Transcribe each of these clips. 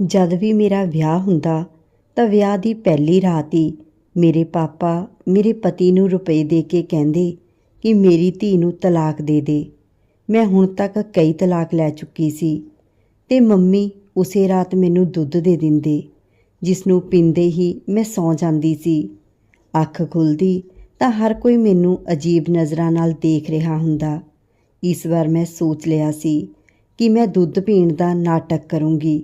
ਜਦ ਵੀ ਮੇਰਾ ਵਿਆਹ ਹੁੰਦਾ, ਤਾਂ ਵਿਆਹ ਦੀ ਪਹਿਲੀ ਰਾਤ ਹੀ ਮੇਰੇ ਪਾਪਾ ਮੇਰੇ ਪਤੀ ਨੂੰ ਰੁਪਏ ਦੇ ਕੇ ਕਹਿੰਦੇ ਕਿ ਮੇਰੀ ਧੀ ਨੂੰ ਤਲਾਕ ਦੇ ਦੇ। ਮੈਂ ਹੁਣ ਤੱਕ ਕਈ ਤਲਾਕ ਲੈ ਚੁੱਕੀ ਸੀ ਤੇ ਮੰਮੀ ਉਸੇ ਰਾਤ ਮੈਨੂੰ ਦੁੱਧ ਦੇ ਦਿੰਦੇ ਜਿਸ ਨੂੰ ਪੀਂਦੇ ਹੀ ਮੈਂ ਸੌਂ ਜਾਂਦੀ ਸੀ। ਅੱਖ ਖੁੱਲਦੀ ਤਾਂ ਹਰ ਕੋਈ ਮੈਨੂੰ ਅਜੀਬ ਨਜ਼ਰਾਂ ਨਾਲ ਦੇਖ ਰਿਹਾ ਹੁੰਦਾ। ਇਸ ਵਾਰ ਮੈਂ ਸੋਚ ਲਿਆ ਸੀ ਕਿ ਮੈਂ ਦੁੱਧ ਪੀਣ ਦਾ ਨਾਟਕ ਕਰੂੰਗੀ।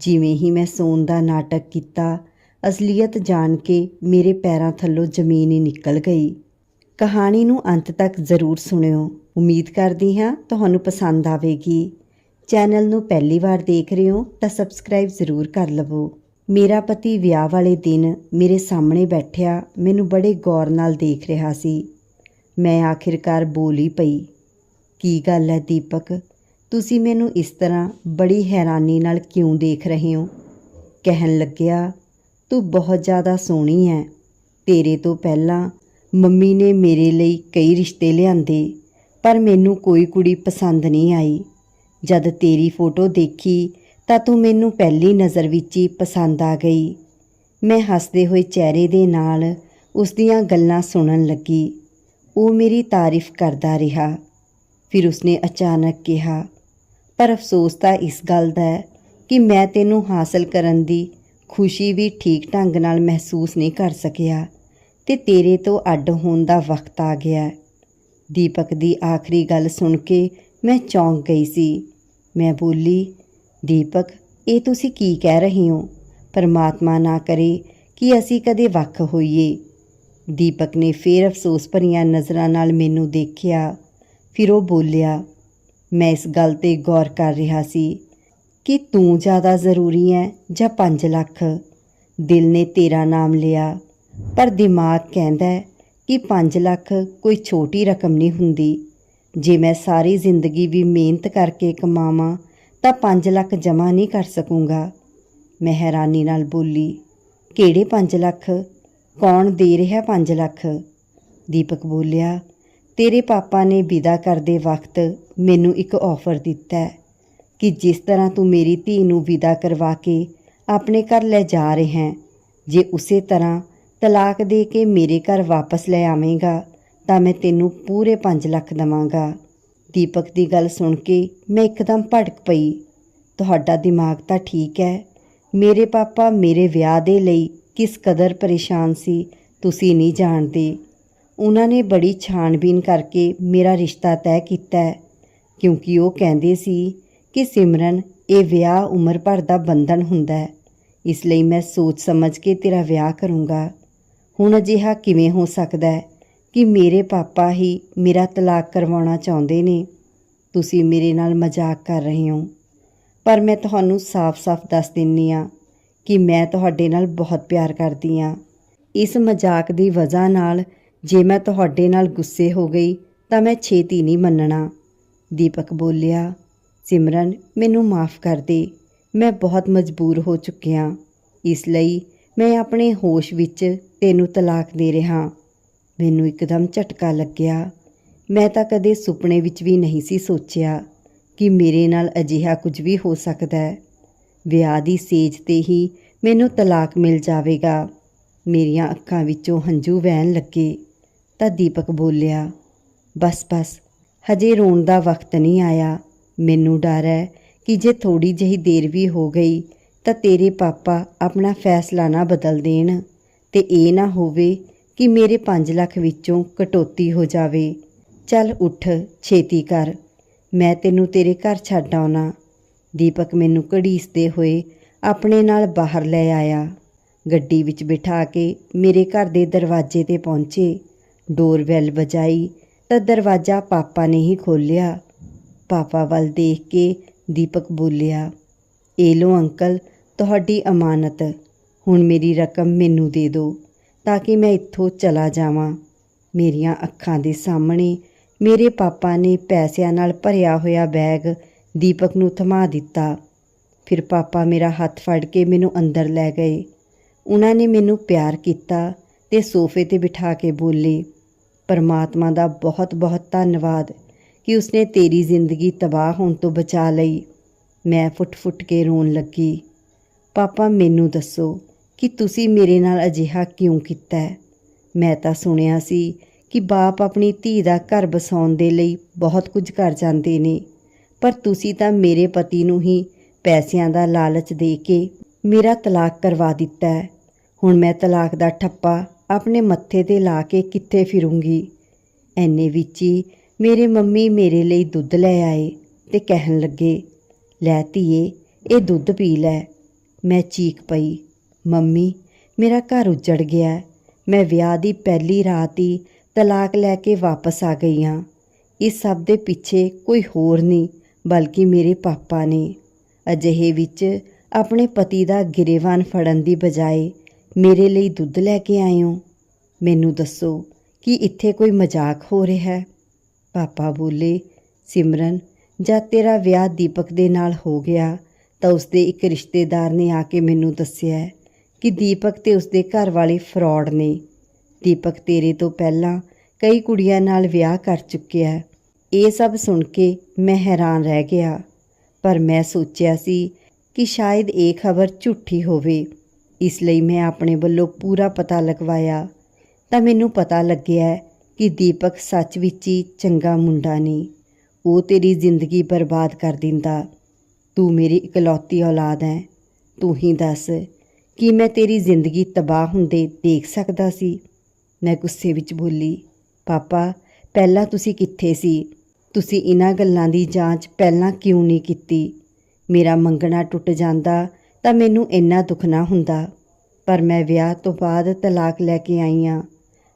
ਜਿਵੇਂ ਹੀ ਮੈਂ ਸੌਣ ਦਾ ਨਾਟਕ ਕੀਤਾ, ਅਸਲੀਅਤ ਜਾਣ ਕੇ ਮੇਰੇ ਪੈਰਾਂ ਥੱਲੋਂ ਜ਼ਮੀਨ ਹੀ ਨਿਕਲ ਗਈ। ਕਹਾਣੀ ਨੂੰ ਅੰਤ ਤੱਕ ਜ਼ਰੂਰ ਸੁਣਿਓ। ਉਮੀਦ ਕਰਦੀ ਹਾਂ ਤੁਹਾਨੂੰ ਪਸੰਦ ਆਵੇਗੀ। ਚੈਨਲ ਨੂੰ ਪਹਿਲੀ ਵਾਰ ਦੇਖ ਰਹੇ ਹੋ ਤਾਂ ਸਬਸਕ੍ਰਾਈਬ ਜ਼ਰੂਰ ਕਰ ਲਵੋ। ਮੇਰਾ ਪਤੀ ਵਿਆਹ ਵਾਲੇ ਦਿਨ ਮੇਰੇ ਸਾਹਮਣੇ ਬੈਠਿਆ, ਮੈਨੂੰ ਬੜੇ ਗੌਰ ਨਾਲ ਦੇਖ ਰਿਹਾ ਸੀ। ਮੈਂ ਆਖਿਰਕਾਰ ਬੋਲ ਹੀ ਪਈ, ਕੀ ਗੱਲ ਹੈ ਦੀਪਕ? ਤੁਸੀਂ ਮੈਨੂੰ ਇਸ ਤਰ੍ਹਾਂ ਬੜੀ ਹੈਰਾਨੀ ਨਾਲ ਕਿਉਂ ਦੇਖ ਰਹੇ ਹੋ? ਕਹਿਣ ਲੱਗਿਆ, ਤੂੰ ਬਹੁਤ ਜ਼ਿਆਦਾ ਸੋਹਣੀ ਹੈ ਤੇਰੇ ਤੋਂ ਪਹਿਲਾਂ ਮੰਮੀ ਨੇ ਮੇਰੇ ਲਈ ਕਈ ਰਿਸ਼ਤੇ ਲਿਆਂਦੇ, ਪਰ ਮੈਨੂੰ ਕੋਈ ਕੁੜੀ ਪਸੰਦ ਨਹੀਂ ਆਈ। ਜਦ ਤੇਰੀ ਫੋਟੋ ਦੇਖੀ, ਤਾਂ ਤੂੰ ਮੈਨੂੰ ਪਹਿਲੀ ਨਜ਼ਰ ਵਿੱਚ ਹੀ ਪਸੰਦ ਆ ਗਈ। ਮੈਂ ਹੱਸਦੇ ਹੋਏ ਚਿਹਰੇ ਦੇ ਨਾਲ ਉਸ ਦੀਆਂ ਗੱਲਾਂ ਸੁਣਨ ਲੱਗੀ। ਉਹ ਮੇਰੀ ਤਾਰੀਫ ਕਰਦਾ ਰਿਹਾ। ਫਿਰ ਉਸਨੇ ਅਚਾਨਕ ਕਿਹਾ ਪਰ ਅਫਸੋਸ ਤਾਂ ਇਸ ਗੱਲ ਦਾ ਹੈ ਕਿ ਮੈਂ ਤੈਨੂੰ ਹਾਸਲ ਕਰਨ ਦੀ ਖੁਸ਼ੀ ਵੀ ਠੀਕ ਢੰਗ ਨਾਲ ਮਹਿਸੂਸ ਨਹੀਂ ਕਰ ਸਕਿਆ ਤੇ ਤੇਰੇ ਤੋਂ ਅੱਡ ਹੋਣ ਦਾ ਵਕਤ ਆ ਗਿਆ। ਦੀਪਕ ਦੀ ਆਖਰੀ ਗੱਲ ਸੁਣ ਕੇ ਮੈਂ ਚੌਂਕ ਗਈ ਸੀ। ਮੈਂ ਬੋਲੀ, ਦੀਪਕ, ਇਹ ਤੁਸੀਂ ਕੀ ਕਹਿ ਰਹੇ ਹੋ? ਪਰਮਾਤਮਾ ਨਾ ਕਰੇ ਕਿ ਅਸੀਂ ਕਦੇ ਵੱਖ ਹੋਈਏ। ਦੀਪਕ ਨੇ ਫੇਰ ਅਫਸੋਸ ਭਰੀਆਂ ਨਜ਼ਰਾਂ ਨਾਲ ਮੈਨੂੰ ਦੇਖਿਆ। ਫਿਰ ਉਹ ਬੋਲਿਆ ਮੈਂ ਇਸ ਗੱਲ ਤੇ ਗੌਰ ਕਰ ਰਿਹਾ ਸੀ ਕਿ ਤੂੰ ਜ਼ਿਆਦਾ ਜ਼ਰੂਰੀ ਹੈ ਜਾਂ 5 ਲੱਖ? ਦਿਲ ਨੇ ਤੇਰਾ ਨਾਮ ਲਿਆ, ਪਰ ਦਿਮਾਗ ਕਹਿੰਦਾ ਕਿ 5 ਲੱਖ ਕੋਈ ਛੋਟੀ ਰਕਮ ਨਹੀਂ ਹੁੰਦੀ। ਜੇ ਮੈਂ ਸਾਰੀ ਜ਼ਿੰਦਗੀ ਵੀ ਮਿਹਨਤ ਕਰਕੇ ਕਮਾਵਾਂ, ਤਾਂ 5 ਲੱਖ ਜਮ੍ਹਾਂ ਨਹੀਂ ਕਰ ਸਕੂੰਗਾ। ਮੈਂ ਹੈਰਾਨੀ ਨਾਲ ਬੋਲੀ, ਕਿਹੜੇ 5 ਲੱਖ? ਕੌਣ ਦੇ ਰਿਹਾ 5 ਲੱਖ? ਦੀਪਕ ਬੋਲਿਆ ਤੇਰੇ ਪਾਪਾ ਨੇ ਵਿਦਾ ਕਰਦੇ ਵਕਤ ਮੈਨੂੰ ਇੱਕ ਆਫਰ ਦਿੱਤਾ ਕਿ ਜਿਸ ਤਰ੍ਹਾਂ ਤੂੰ ਮੇਰੀ ਧੀ ਨੂੰ ਵਿਦਾ ਕਰਵਾ ਕੇ ਆਪਣੇ ਘਰ ਲੈ ਜਾ ਰਿਹਾ ਹੈ, ਜੇ ਉਸੇ ਤਰ੍ਹਾਂ ਤਲਾਕ ਦੇ ਕੇ ਮੇਰੇ ਘਰ ਵਾਪਸ ਲੈ ਆਵੇਂਗਾ, ਤਾਂ ਮੈਂ ਤੈਨੂੰ ਪੂਰੇ 5 ਲੱਖ ਦਵਾਂਗਾ। ਦੀਪਕ ਦੀ ਗੱਲ ਸੁਣ ਕੇ ਮੈਂ ਇੱਕਦਮ ਭੜਕ ਪਈ। ਤੁਹਾਡਾ ਦਿਮਾਗ ਤਾਂ ਠੀਕ ਹੈ। ਮੇਰੇ ਪਾਪਾ ਮੇਰੇ ਵਿਆਹ ਦੇ ਲਈ ਕਿਸ ਕਦਰ ਪਰੇਸ਼ਾਨ ਸੀ, ਤੁਸੀਂ ਨਹੀਂ ਜਾਣਦੇ। ਉਹਨਾਂ ਨੇ ਬੜੀ ਛਾਣਬੀਨ ਕਰਕੇ ਮੇਰਾ ਰਿਸ਼ਤਾ ਤੈਅ ਕੀਤਾ ਕਿਉਂਕਿ ਉਹ ਕਹਿੰਦੇ ਸੀ ਕਿ ਸਿਮਰਨ ਇਹ ਵਿਆਹ ਉਮਰ ਭਰ ਦਾ ਬੰਧਨ ਹੁੰਦਾ ਹੈ, ਇਸ ਲਈ ਮੈਂ ਸੋਚ ਸਮਝ ਕੇ ਤੇਰਾ ਵਿਆਹ ਕਰੂੰਗਾ। ਹੁਣ ਅਜਿਹਾ ਕਿਵੇਂ ਹੋ ਸਕਦਾ ਹੈ ਕਿ ਮੇਰੇ ਪਾਪਾ ਹੀ ਮੇਰਾ ਤਲਾਕ ਕਰਵਾਉਣਾ ਚਾਹੁੰਦੇ ਨੇ? ਤੁਸੀਂ ਮੇਰੇ ਨਾਲ ਮਜ਼ਾਕ ਕਰ ਰਹੇ ਹੋ। ਪਰ ਮੈਂ ਤੁਹਾਨੂੰ ਸਾਫ਼-ਸਾਫ਼ ਦੱਸ ਦਿੰਨੀ ਆ ਕਿ ਮੈਂ ਤੁਹਾਡੇ ਨਾਲ ਬਹੁਤ ਪਿਆਰ ਕਰਦੀ ਆ ਇਸ ਮਜ਼ਾਕ ਦੀ ਵਜ੍ਹਾ ਨਾਲ ਜੇ ਮੈਂ ਤੁਹਾਡੇ ਨਾਲ ਗੁੱਸੇ ਹੋ ਗਈ ਤਾਂ ਮੈਂ ਛੇਤੀ ਨਹੀਂ ਮੰਨਣਾ। ਦੀਪਕ ਬੋਲਿਆ, ਸਿਮਰਨ, ਮੈਨੂੰ ਮਾਫ ਕਰ ਦੇ। ਮੈਂ ਬਹੁਤ ਮਜਬੂਰ ਹੋ ਚੁੱਕਿਆ। ਇਸ ਲਈ ਮੈਂ ਆਪਣੇ ਹੋਸ਼ ਵਿੱਚ ਤੈਨੂੰ ਤਲਾਕ ਦੇ ਰਿਹਾ। ਮੈਨੂੰ ਇੱਕਦਮ ਝਟਕਾ ਲੱਗਿਆ। ਮੈਂ ਤਾਂ ਕਦੇ ਸੁਪਨੇ ਵਿੱਚ ਵੀ ਨਹੀਂ ਸੀ ਸੋਚਿਆ ਕਿ ਮੇਰੇ ਨਾਲ ਅਜਿਹਾ ਕੁਝ ਵੀ ਹੋ ਸਕਦਾ ਹੈ। ਵਿਆਹ ਦੀ ਸੇਜ ਤੇ ਹੀ ਮੈਨੂੰ ਤਲਾਕ ਮਿਲ ਜਾਵੇਗਾ। ਮੇਰੀਆਂ ਅੱਖਾਂ ਵਿੱਚੋਂ ਹੰਝੂ ਵਹਿਣ ਲੱਗੇ। ਤਾਂ ਦੀਪਕ ਬੋਲਿਆ, ਬਸ ਬਸ, ਹਜੇ ਰੋਣ ਦਾ ਵਕਤ ਨਹੀਂ ਆਇਆ। ਮੈਨੂੰ ਡਰ ਹੈ ਕਿ ਜੇ ਥੋੜੀ ਜਿਹੀ ਦੇਰ ਵੀ ਹੋ ਗਈ ਤਾਂ ਤੇਰੇ ਪਾਪਾ ਆਪਣਾ ਫੈਸਲਾ ਨਾ ਬਦਲ ਦੇਣ ਤੇ ਇਹ ਨਾ ਹੋਵੇ ਕਿ ਮੇਰੇ 5 ਲੱਖ ਵਿੱਚੋਂ ਕਟੌਤੀ ਹੋ ਜਾਵੇ। ਚੱਲ ਉੱਠ, ਛੇਤੀ ਕਰ। ਮੈਂ ਤੈਨੂੰ ਤੇਰੇ ਘਰ ਛੱਡ ਆਉਣਾ। ਦੀਪਕ ਮੈਨੂੰ ਘੜੀਸਦੇ ਹੋਏ ਆਪਣੇ ਨਾਲ ਬਾਹਰ ਲੈ ਆਇਆ। ਗੱਡੀ ਵਿੱਚ ਬਿਠਾ ਕੇ ਮੇਰੇ ਘਰ ਦੇ ਦਰਵਾਜ਼ੇ ਤੇ ਪਹੁੰਚੇ। ਡੋਰਬੈਲ ਵਜਾਈ ਤਾਂ ਦਰਵਾਜ਼ਾ ਪਾਪਾ ਨੇ ਹੀ ਖੋਲ੍ਹਿਆ। ਪਾਪਾ ਵੱਲ ਦੇਖ ਕੇ ਦੀਪਕ ਬੋਲਿਆ, ਇਹ ਲੋ ਅੰਕਲ, ਤੁਹਾਡੀ ਅਮਾਨਤ। ਹੁਣ ਮੇਰੀ ਰਕਮ ਮੈਨੂੰ ਦੇ ਦਿਓ ਤਾਂ ਕਿ ਮੈਂ ਇੱਥੋਂ ਚਲਾ ਜਾਵਾਂ। ਮੇਰੀਆਂ ਅੱਖਾਂ ਦੇ ਸਾਹਮਣੇ ਮੇਰੇ ਪਾਪਾ ਨੇ ਪੈਸਿਆਂ ਨਾਲ ਭਰਿਆ ਹੋਇਆ ਬੈਗ ਦੀਪਕ ਨੂੰ ਥਮਾ ਦਿੱਤਾ। ਫਿਰ ਪਾਪਾ ਮੇਰਾ ਹੱਥ ਫੜ ਕੇ ਮੈਨੂੰ ਅੰਦਰ ਲੈ ਗਏ। ਉਹਨਾਂ ਨੇ ਮੈਨੂੰ ਪਿਆਰ ਕੀਤਾ ਤੇ ਸੋਫੇ ਤੇ ਬਿਠਾ ਕੇ ਬੋਲੇ ਪਰਮਾਤਮਾ ਦਾ ਬਹੁਤ ਬਹੁਤ ਧੰਨਵਾਦ ਕਿ ਉਸਨੇ ਤੇਰੀ ਜ਼ਿੰਦਗੀ ਤਬਾਹ ਹੋਣ ਤੋਂ ਬਚਾ ਲਈ। ਮੈਂ ਫੁੱਟ-ਫੁੱਟ ਕੇ ਰੋਣ ਲੱਗੀ। ਪਾਪਾ, ਮੈਨੂੰ ਦੱਸੋ ਕਿ ਤੁਸੀਂ ਮੇਰੇ ਨਾਲ ਅਜਿਹਾ ਕਿਉਂ ਕੀਤਾ ਮੈਂ ਤਾਂ ਸੁਣਿਆ ਸੀ ਕਿ ਬਾਪ ਆਪਣੀ ਧੀ ਦਾ ਘਰ ਬਸਾਉਣ ਦੇ ਲਈ ਬਹੁਤ ਕੁਝ ਕਰ ਜਾਂਦੇ ਨੇ, ਪਰ ਤੁਸੀਂ ਤਾਂ ਮੇਰੇ ਪਤੀ ਨੂੰ ਹੀ ਪੈਸਿਆਂ ਦਾ ਲਾਲਚ ਦੇ ਕੇ ਮੇਰਾ ਤਲਾਕ ਕਰਵਾ ਦਿੱਤਾ ਹੁਣ ਮੈਂ ਤਲਾਕ ਦਾ ਠੱਪਾ ਆਪਣੇ ਮੱਥੇ ਤੇ ਲਾ ਕੇ ਕਿੱਥੇ ਫਿਰੂੰਗੀ? ਐਨੇ ਵਿੱਚ ਹੀ ਮੇਰੇ ਮੰਮੀ ਮੇਰੇ ਲਈ ਦੁੱਧ ਲੈ ਆਏ ਤੇ ਕਹਿਣ ਲੱਗੇ, ਲੈ ਧੀਏ, ਇਹ ਦੁੱਧ ਪੀ ਲੈ। ਮੈਂ ਚੀਕ ਪਈ, ਮੰਮੀ, ਮੇਰਾ ਘਰ ਉੱਜੜ ਗਿਆ। ਮੈਂ ਵਿਆਹ ਦੀ ਪਹਿਲੀ ਰਾਤ ਹੀ ਤਲਾਕ ਲੈ ਕੇ ਵਾਪਸ ਆ ਗਈ ਹਾਂ। ਇਸ ਸਭ ਦੇ ਪਿੱਛੇ ਕੋਈ ਹੋਰ ਨਹੀਂ, ਬਲਕਿ ਮੇਰੇ ਪਾਪਾ ਨੇ। ਅਜਿਹੇ ਵਿੱਚ ਆਪਣੇ ਪਤੀ ਦਾ ਗਿਰੇਵਾਨ ਫੜਨ ਦੀ ਬਜਾਏ ਮੇਰੇ ਲਈ ਦੁੱਧ ਲੈ ਕੇ ਆਇਓ। ਮੈਨੂੰ ਦੱਸੋ ਕਿ ਇੱਥੇ ਕੋਈ ਮਜ਼ਾਕ ਹੋ ਰਿਹਾ ਹੈ? ਪਾਪਾ ਬੋਲੇ, ਸਿਮਰਨ ਜਦ ਤੇਰਾ ਵਿਆਹ ਦੀਪਕ ਦੇ ਨਾਲ ਹੋ ਗਿਆ, ਤਾਂ ਉਸਦੇ ਇੱਕ ਰਿਸ਼ਤੇਦਾਰ ਨੇ ਆ ਕੇ ਮੈਨੂੰ ਦੱਸਿਆ ਕਿ ਦੀਪਕ ਤੇ ਉਸਦੇ ਘਰ ਵਾਲੇ ਫਰਾਡ ਨੇ। ਦੀਪਕ ਤੇਰੇ ਤੋਂ ਪਹਿਲਾਂ ਕਈ ਕੁੜੀਆਂ ਨਾਲ ਵਿਆਹ ਕਰ ਚੁੱਕਿਆ ਇਹ ਸਭ ਸੁਣ ਕੇ ਮੈਂ ਹੈਰਾਨ ਰਹਿ ਗਿਆ, ਪਰ ਮੈਂ ਸੋਚਿਆ ਸੀ ਕਿ ਸ਼ਾਇਦ ਇਹ ਖਬਰ ਝੂਠੀ ਹੋਵੇ। ਇਸ ਲਈ ਮੈਂ ਆਪਣੇ ਵੱਲੋਂ ਪੂਰਾ ਪਤਾ ਲਗਵਾਇਆ। ਤਾਂ ਮੈਨੂੰ ਪਤਾ ਲੱਗਿਆ ਕਿ ਦੀਪਕ ਸੱਚ ਵਿੱਚ ਹੀ ਚੰਗਾ ਮੁੰਡਾ ਨਹੀਂ ਉਹ ਤੇਰੀ ਜ਼ਿੰਦਗੀ ਬਰਬਾਦ ਕਰ ਦਿੰਦਾ। ਤੂੰ ਮੇਰੀ ਇਕਲੌਤੀ ਔਲਾਦ ਹੈ। ਤੂੰ ਹੀ ਦੱਸ ਕੀ ਮੈਂ ਤੇਰੀ ਜ਼ਿੰਦਗੀ ਤਬਾਹ ਹੁੰਦੇ ਦੇਖ ਸਕਦਾ ਸੀ। ਮੈਂ ਗੁੱਸੇ ਵਿੱਚ ਬੋਲੀ, ਪਾਪਾ, ਪਹਿਲਾਂ ਤੁਸੀਂ ਕਿੱਥੇ ਸੀ? ਤੁਸੀਂ ਇਹਨਾਂ ਗੱਲਾਂ ਦੀ ਜਾਂਚ ਪਹਿਲਾਂ ਕਿਉਂ ਨਹੀਂ ਕੀਤੀ? ਮੇਰਾ ਮੰਗਣਾ ਟੁੱਟ ਜਾਂਦਾ ਤਾਂ ਮੈਨੂੰ ਇੰਨਾ ਦੁੱਖ ਨਾ ਹੁੰਦਾ। ਪਰ ਮੈਂ ਵਿਆਹ ਤੋਂ ਬਾਅਦ ਤਲਾਕ ਲੈ ਕੇ ਆਈ ਹਾਂ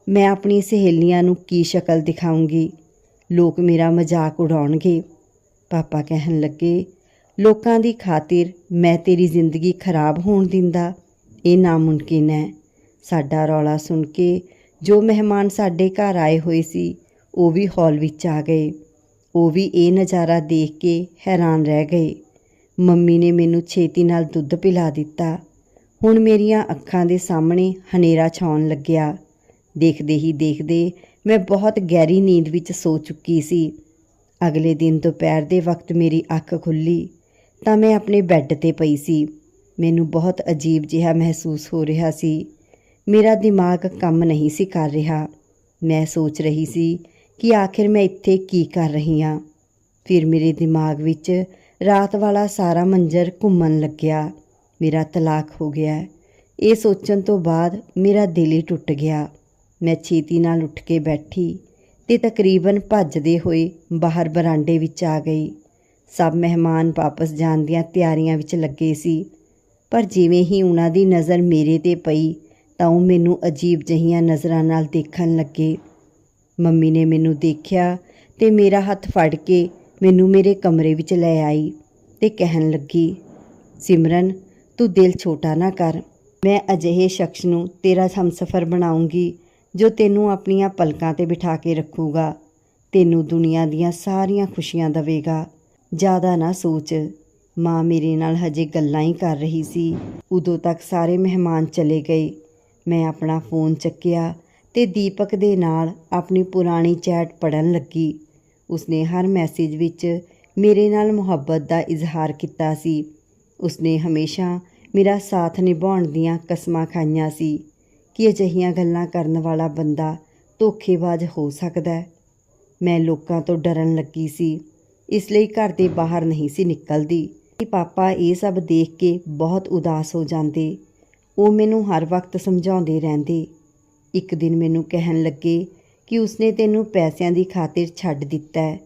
ਮੈਂ ਆਪਣੀ ਸਹੇਲੀਆਂ ਨੂੰ ਕੀ ਸ਼ਕਲ ਦਿਖਾਉਂਗੀ ਲੋਕ ਮੇਰਾ ਮਜ਼ਾਕ ਉਡਾਉਣਗੇ। ਪਾਪਾ ਕਹਿਣ ਲੱਗੇ, ਲੋਕਾਂ ਦੀ ਖਾਤਰ ਮੈਂ ਤੇਰੀ ਜ਼ਿੰਦਗੀ ਖਰਾਬ ਹੋਣ ਦਿੰਦਾ। ਇਹ ਨਾਮੁਮਕਿਨ ਹੈ। ਸਾਡਾ ਰੌਲਾ ਸੁਣ ਕੇ ਜੋ ਮਹਿਮਾਨ ਸਾਡੇ ਘਰ ਆਏ ਹੋਏ ਸੀ, ਉਹ ਵੀ ਹਾਲ ਵਿੱਚ ਆ ਗਏ। ਉਹ ਵੀ ਇਹ ਨਜ਼ਾਰਾ ਦੇਖ ਕੇ ਹੈਰਾਨ ਰਹਿ ਗਏ। ਮੰਮੀ ਨੇ ਮੈਨੂੰ ਛੇਤੀ ਨਾਲ ਦੁੱਧ ਪਿਲਾ ਦਿੱਤਾ। ਹੁਣ ਮੇਰੀਆਂ ਅੱਖਾਂ ਦੇ ਸਾਹਮਣੇ ਹਨੇਰਾ ਛਾਉਣ ਲੱਗਿਆ। ਦੇਖਦੇ ਹੀ ਦੇਖਦੇ ਮੈਂ ਬਹੁਤ ਗਹਿਰੀ ਨੀਂਦ ਵਿੱਚ ਸੋ ਚੁੱਕੀ ਸੀ। ਅਗਲੇ ਦਿਨ ਦੁਪਹਿਰ ਦੇ ਵਕਤ ਮੇਰੀ ਅੱਖ ਖੁੱਲੀ ਤਾਂ ਮੈਂ ਆਪਣੇ ਬੈੱਡ ਤੇ ਪਈ ਸੀ। ਮੈਨੂੰ ਬਹੁਤ ਅਜੀਬ ਜਿਹਾ ਮਹਿਸੂਸ ਹੋ ਰਿਹਾ ਸੀ। ਮੇਰਾ ਦਿਮਾਗ ਕੰਮ ਨਹੀਂ ਸੀ ਕਰ ਰਿਹਾ। ਮੈਂ ਸੋਚ ਰਹੀ ਸੀ ਕਿ ਆਖਿਰ ਮੈਂ ਇੱਥੇ ਕੀ ਕਰ ਰਹੀ ਹਾਂ। ਫਿਰ ਮੇਰੇ ਦਿਮਾਗ ਵਿੱਚ ਰਾਤ ਵਾਲਾ ਸਾਰਾ ਮੰਜ਼ਰ ਘੁੰਮਣ ਲੱਗਿਆ। ਮੇਰਾ ਤਲਾਕ ਹੋ ਗਿਆ। ਇਹ ਸੋਚਣ ਤੋਂ ਬਾਅਦ ਮੇਰਾ ਦਿਲ ਹੀ ਟੁੱਟ ਗਿਆ। ਮੈਂ ਛੇਤੀ ਨਾਲ ਉੱਠ ਕੇ ਬੈਠੀ ਤੇ ਤਕਰੀਬਨ ਭੱਜਦੇ ਹੋਏ ਬਾਹਰ ਬਰਾਂਡੇ ਵਿੱਚ ਆ ਗਈ। ਸਭ ਮਹਿਮਾਨ ਵਾਪਸ ਜਾਣ ਦੀਆਂ ਤਿਆਰੀਆਂ ਵਿੱਚ ਲੱਗੇ ਸੀ। ਪਰ ਜਿਵੇਂ ਹੀ ਉਹਨਾਂ ਦੀ ਨਜ਼ਰ ਮੇਰੇ ਤੇ ਪਈ, ਤਾਂ ਉਹ ਮੈਨੂੰ ਅਜੀਬ ਜਹੀਆਂ ਨਜ਼ਰਾਂ ਨਾਲ ਦੇਖਣ ਲੱਗੇ। ਮੰਮੀ ਨੇ ਮੈਨੂੰ ਦੇਖਿਆ ਤੇ ਮੇਰਾ ਹੱਥ ਫੜ ਕੇ ਮੈਨੂੰ ਮੇਰੇ ਕਮਰੇ ਵਿੱਚ ਲੈ ਆਈ ਤੇ ਕਹਿਣ ਲੱਗੀ, ਸਿਮਰਨ, ਤੂੰ ਦਿਲ ਛੋਟਾ ਨਾ ਕਰ। ਮੈਂ ਅਜਿਹੇ ਸ਼ਖਸ ਨੂੰ ਤੇਰਾ ਹਮਸਫਰ ਬਣਾਉਂਗੀ ਜੋ ਤੈਨੂੰ ਆਪਣੀਆਂ ਪਲਕਾਂ ਤੇ ਬਿਠਾ ਕੇ ਰੱਖੂਗਾ। ਤੈਨੂੰ ਦੁਨੀਆ ਦੀਆਂ ਸਾਰੀਆਂ ਖੁਸ਼ੀਆਂ ਦੇਵੇਗਾ। ਜ਼ਿਆਦਾ ਨਾ ਸੋਚ। ਮਾਂ ਮੇਰੇ ਨਾਲ ਹਜੇ ਗੱਲਾਂ ਹੀ ਕਰ ਰਹੀ ਸੀ। ਉਦੋਂ ਤੱਕ ਸਾਰੇ ਮਹਿਮਾਨ ਚਲੇ ਗਏ। ਮੈਂ ਆਪਣਾ ਫੋਨ ਚੱਕਿਆ ਤੇ ਦੀਪਕ ਦੇ ਨਾਲ ਆਪਣੀ ਪੁਰਾਣੀ ਚੈਟ ਪੜਨ ਲੱਗੀ। ਉਸਨੇ ਹਰ ਮੈਸੇਜ ਵਿੱਚ ਮੇਰੇ ਨਾਲ ਮੁਹੱਬਤ ਦਾ ਇਜ਼ਹਾਰ ਕੀਤਾ ਸੀ। ਉਸਨੇ ਹਮੇਸ਼ਾ ਮੇਰਾ ਸਾਥ ਨਿਭਾਉਣ ਦੀਆਂ ਕਸਮਾਂ ਖਾਈਆਂ ਸੀ ਕਿ ਅਜਿਹੀਆਂ ਗੱਲਾਂ ਕਰਨ ਵਾਲਾ ਬੰਦਾ ਧੋਖੇਬਾਜ਼ ਹੋ ਸਕਦਾ ਹੈ। ਮੈਂ ਲੋਕਾਂ ਤੋਂ ਡਰਨ ਲੱਗੀ ਸੀ, ਇਸ ਲਈ ਘਰ ਦੇ ਬਾਹਰ ਨਹੀਂ ਸੀ ਨਿਕਲਦੀ। ਕਿ ਪਾਪਾ ਇਹ ਸਭ ਦੇਖ ਕੇ ਬਹੁਤ ਉਦਾਸ ਹੋ ਜਾਂਦੇ, ਉਹ ਮੈਨੂੰ ਹਰ ਵਕਤ ਸਮਝਾਉਂਦੇ ਰਹਿੰਦੇ। ਇੱਕ ਦਿਨ ਮੈਨੂੰ ਕਹਿਣ ਲੱਗੇ ਕਿ ਉਸਨੇ ਤੈਨੂੰ ਪੈਸਿਆਂ ਦੀ ਖਾਤਰ ਛੱਡ ਦਿੱਤਾ ਹੈ,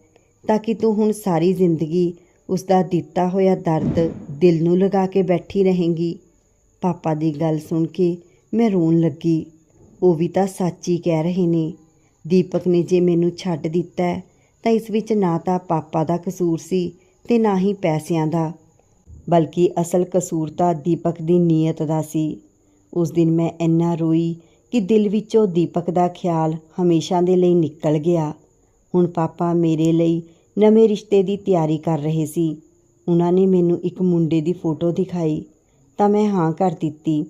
ਤਾਂ ਕਿ ਤੂੰ ਹੁਣ ਸਾਰੀ ਜ਼ਿੰਦਗੀ ਉਸ ਦਾ ਦਿੱਤਾ ਹੋਇਆ ਦਰਦ ਦਿਲ ਨੂੰ ਲਗਾ ਕੇ ਬੈਠੀ ਰਹੇਂਗੀ। ਪਾਪਾ ਦੀ ਗੱਲ ਸੁਣ ਕੇ ਮੈਂ ਰੋਣ ਲੱਗੀ। ਉਹ ਵੀ ਤਾਂ ਸੱਚ ਹੀ ਕਹਿ ਰਹੇ ਨੇ, ਦੀਪਕ ਨੇ ਜੇ ਮੈਨੂੰ ਛੱਡ ਦਿੱਤਾ ਤਾਂ ਇਸ ਵਿੱਚ ਨਾ ਤਾਂ ਪਾਪਾ ਦਾ ਕਸੂਰ ਸੀ ਤੇ ਨਾ ਹੀ ਪੈਸਿਆਂ ਦਾ। ਬਲਕਿ ਅਸਲ ਕਸੂਰ ਤਾਂ ਦੀਪਕ ਦੀ ਨੀਅਤ ਦਾ ਸੀ। ਉਸ ਦਿਨ ਮੈਂ ਇੰਨਾ ਰੋਈ ਕਿ ਦਿਲ ਵਿੱਚੋਂ ਦੀਪਕ ਦਾ ਖਿਆਲ ਹਮੇਸ਼ਾ ਦੇ ਲਈ ਨਿਕਲ ਗਿਆ। ਹੁਣ ਪਾਪਾ ਮੇਰੇ ਲਈ ਨਵੇਂ ਰਿਸ਼ਤੇ ਦੀ ਤਿਆਰੀ ਕਰ ਰਹੇ ਸੀ। ਉਹਨਾਂ ਨੇ ਮੈਨੂੰ ਇੱਕ ਮੁੰਡੇ ਦੀ ਫੋਟੋ ਦਿਖਾਈ, ਤਾਂ ਮੈਂ ਹਾਂ ਕਰ ਦਿੱਤੀ।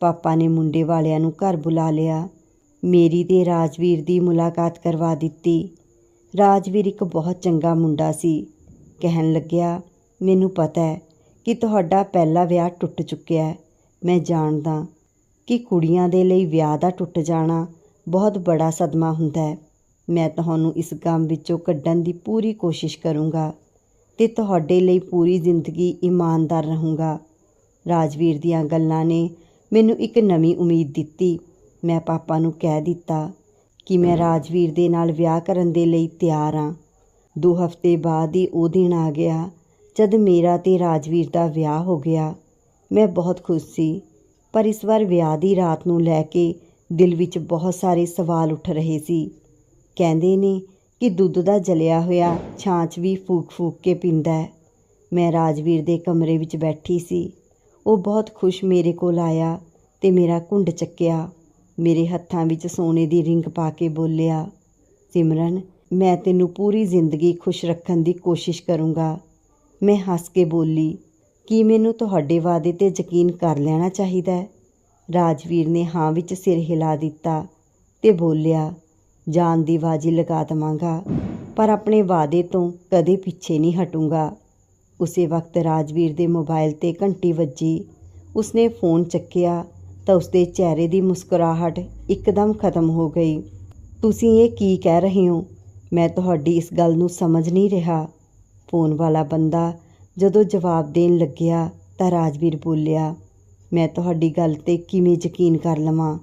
ਪਾਪਾ ਨੇ ਮੁੰਡੇ ਵਾਲਿਆਂ ਨੂੰ ਘਰ ਬੁਲਾ ਲਿਆ। ਮੇਰੀ ਤੇ ਰਾਜਵੀਰ ਦੀ ਮੁਲਾਕਾਤ ਕਰਵਾ ਦਿੱਤੀ। ਰਾਜਵੀਰ ਇੱਕ ਬਹੁਤ ਚੰਗਾ ਮੁੰਡਾ ਸੀ। ਕਹਿਣ ਲੱਗਿਆ, ਮੈਨੂੰ ਪਤਾ ਹੈ ਕਿ ਤੁਹਾਡਾ ਪਹਿਲਾ ਵਿਆਹ ਟੁੱਟ ਚੁੱਕਿਆ ਹੈ। ਮੈਂ ਜਾਣਦਾ ਕਿ ਕੁੜੀਆਂ ਦੇ ਲਈ ਵਿਆਹ ਦਾ ਟੁੱਟ ਜਾਣਾ ਬਹੁਤ ਬੜਾ ਸਦਮਾ ਹੁੰਦਾ ਹੈ। ਮੈਂ ਤੁਹਾਨੂੰ ਇਸ ਗਮ ਵਿੱਚੋਂ ਕੱਢਣ ਦੀ ਪੂਰੀ ਕੋਸ਼ਿਸ਼ ਕਰੂੰਗਾ ਤੇ ਤੁਹਾਡੇ ਲਈ ਪੂਰੀ ਜ਼ਿੰਦਗੀ ਇਮਾਨਦਾਰ ਰਹੂੰਗਾ। ਰਾਜਵੀਰ ਦੀਆਂ ਗੱਲਾਂ ਨੇ ਮੈਨੂੰ ਇੱਕ ਨਵੀਂ ਉਮੀਦ ਦਿੱਤੀ। ਮੈਂ ਪਾਪਾ ਨੂੰ ਕਹਿ ਦਿੱਤਾ ਕਿ ਮੈਂ ਰਾਜਵੀਰ ਦੇ ਨਾਲ ਵਿਆਹ ਕਰਨ ਦੇ ਲਈ ਤਿਆਰ ਹਾਂ। ਦੋ ਹਫ਼ਤੇ ਬਾਅਦ ਹੀ ਉਹ ਦਿਨ ਆ ਗਿਆ। ਜਦ ਮੇਰਾ ਤੇ ਰਾਜਵੀਰ ਦਾ ਵਿਆਹ ਹੋ ਗਿਆ, ਮੈਂ ਬਹੁਤ ਖੁਸ਼ ਸੀ ਪਰ ਇਸ ਵਾਰ ਵਿਆਹ ਦੀ ਰਾਤ ਨੂੰ ਲੈ ਕੇ ਦਿਲ ਵਿੱਚ ਬਹੁਤ ਸਾਰੇ ਸਵਾਲ ਉੱਠ ਰਹੇ ਸੀ। ਕਹਿੰਦੇ ਨੇ ਕਿ ਦੁੱਧ ਦਾ ਜਲਿਆ ਹੋਇਆ ਛਾਂਚ ਵੀ ਫੂਕ-ਫੂਕ ਕੇ ਪੀਂਦਾ ਹੈ। ਮੈਂ ਰਾਜਵੀਰ ਦੇ ਕਮਰੇ ਵਿੱਚ ਬੈਠੀ ਸੀ। ਉਹ ਬਹੁਤ ਖੁਸ਼ ਮੇਰੇ ਕੋਲ ਆਇਆ ਤੇ ਮੇਰਾ ਘੁੰਡ ਚੱਕਿਆ। ਮੇਰੇ ਹੱਥਾਂ ਵਿੱਚ ਸੋਨੇ ਦੀ ਰਿੰਗ ਪਾ ਕੇ ਬੋਲਿਆ, ਸਿਮਰਨ, ਮੈਂ ਤੈਨੂੰ ਪੂਰੀ ਜ਼ਿੰਦਗੀ ਖੁਸ਼ ਰੱਖਣ ਦੀ ਕੋਸ਼ਿਸ਼ ਕਰੂੰਗਾ। ਮੈਂ ਹੱਸ ਕੇ ਬੋਲੀ ਕੀ ਮੈਨੂੰ ਤੁਹਾਡੇ ਵਾਅਦੇ ਤੇ ਯਕੀਨ ਕਰ ਲੈਣਾ ਚਾਹੀਦਾ ਹੈ? ਰਾਜਵੀਰ ਨੇ ਹਾਂ ਵਿੱਚ ਸਿਰ ਹਿਲਾ ਦਿੱਤਾ ਤੇ ਬੋਲਿਆ, ਜਾਨ ਦੀ ਬਾਜੀ ਲਗਾ ਦਵਾਂਗਾ, ਪਰ ਆਪਣੇ ਵਾਅਦੇ ਤੋਂ ਕਦੇ ਪਿੱਛੇ ਨਹੀਂ ਹਟੂੰਗਾ। ਉਸੇ ਵਕਤ ਰਾਜਵੀਰ ਦੇ ਮੋਬਾਈਲ ਤੇ ਘੰਟੀ ਵੱਜੀ। ਉਸਨੇ ਫੋਨ ਚੱਕਿਆ ਤਾਂ ਉਸਦੇ ਚਿਹਰੇ ਦੀ ਮੁਸਕਰਾਹਟ ਇੱਕਦਮ ਖਤਮ ਹੋ ਗਈ। ਤੁਸੀਂ ਇਹ ਕੀ ਕਹਿ ਰਹੇ ਹੋ? ਮੈਂ ਤੁਹਾਡੀ ਇਸ ਗੱਲ ਨੂੰ ਸਮਝ ਨਹੀਂ ਰਿਹਾ। ਫੋਨ ਵਾਲਾ ਬੰਦਾ ਜਦੋਂ ਜਵਾਬ ਦੇਣ ਲੱਗਿਆ ਤਾਂ ਰਾਜਵੀਰ ਬੋਲਿਆ, ਮੈਂ ਤੁਹਾਡੀ ਗੱਲ ਤੇ ਕਿਵੇਂ ਯਕੀਨ ਕਰ ਲਵਾਂ?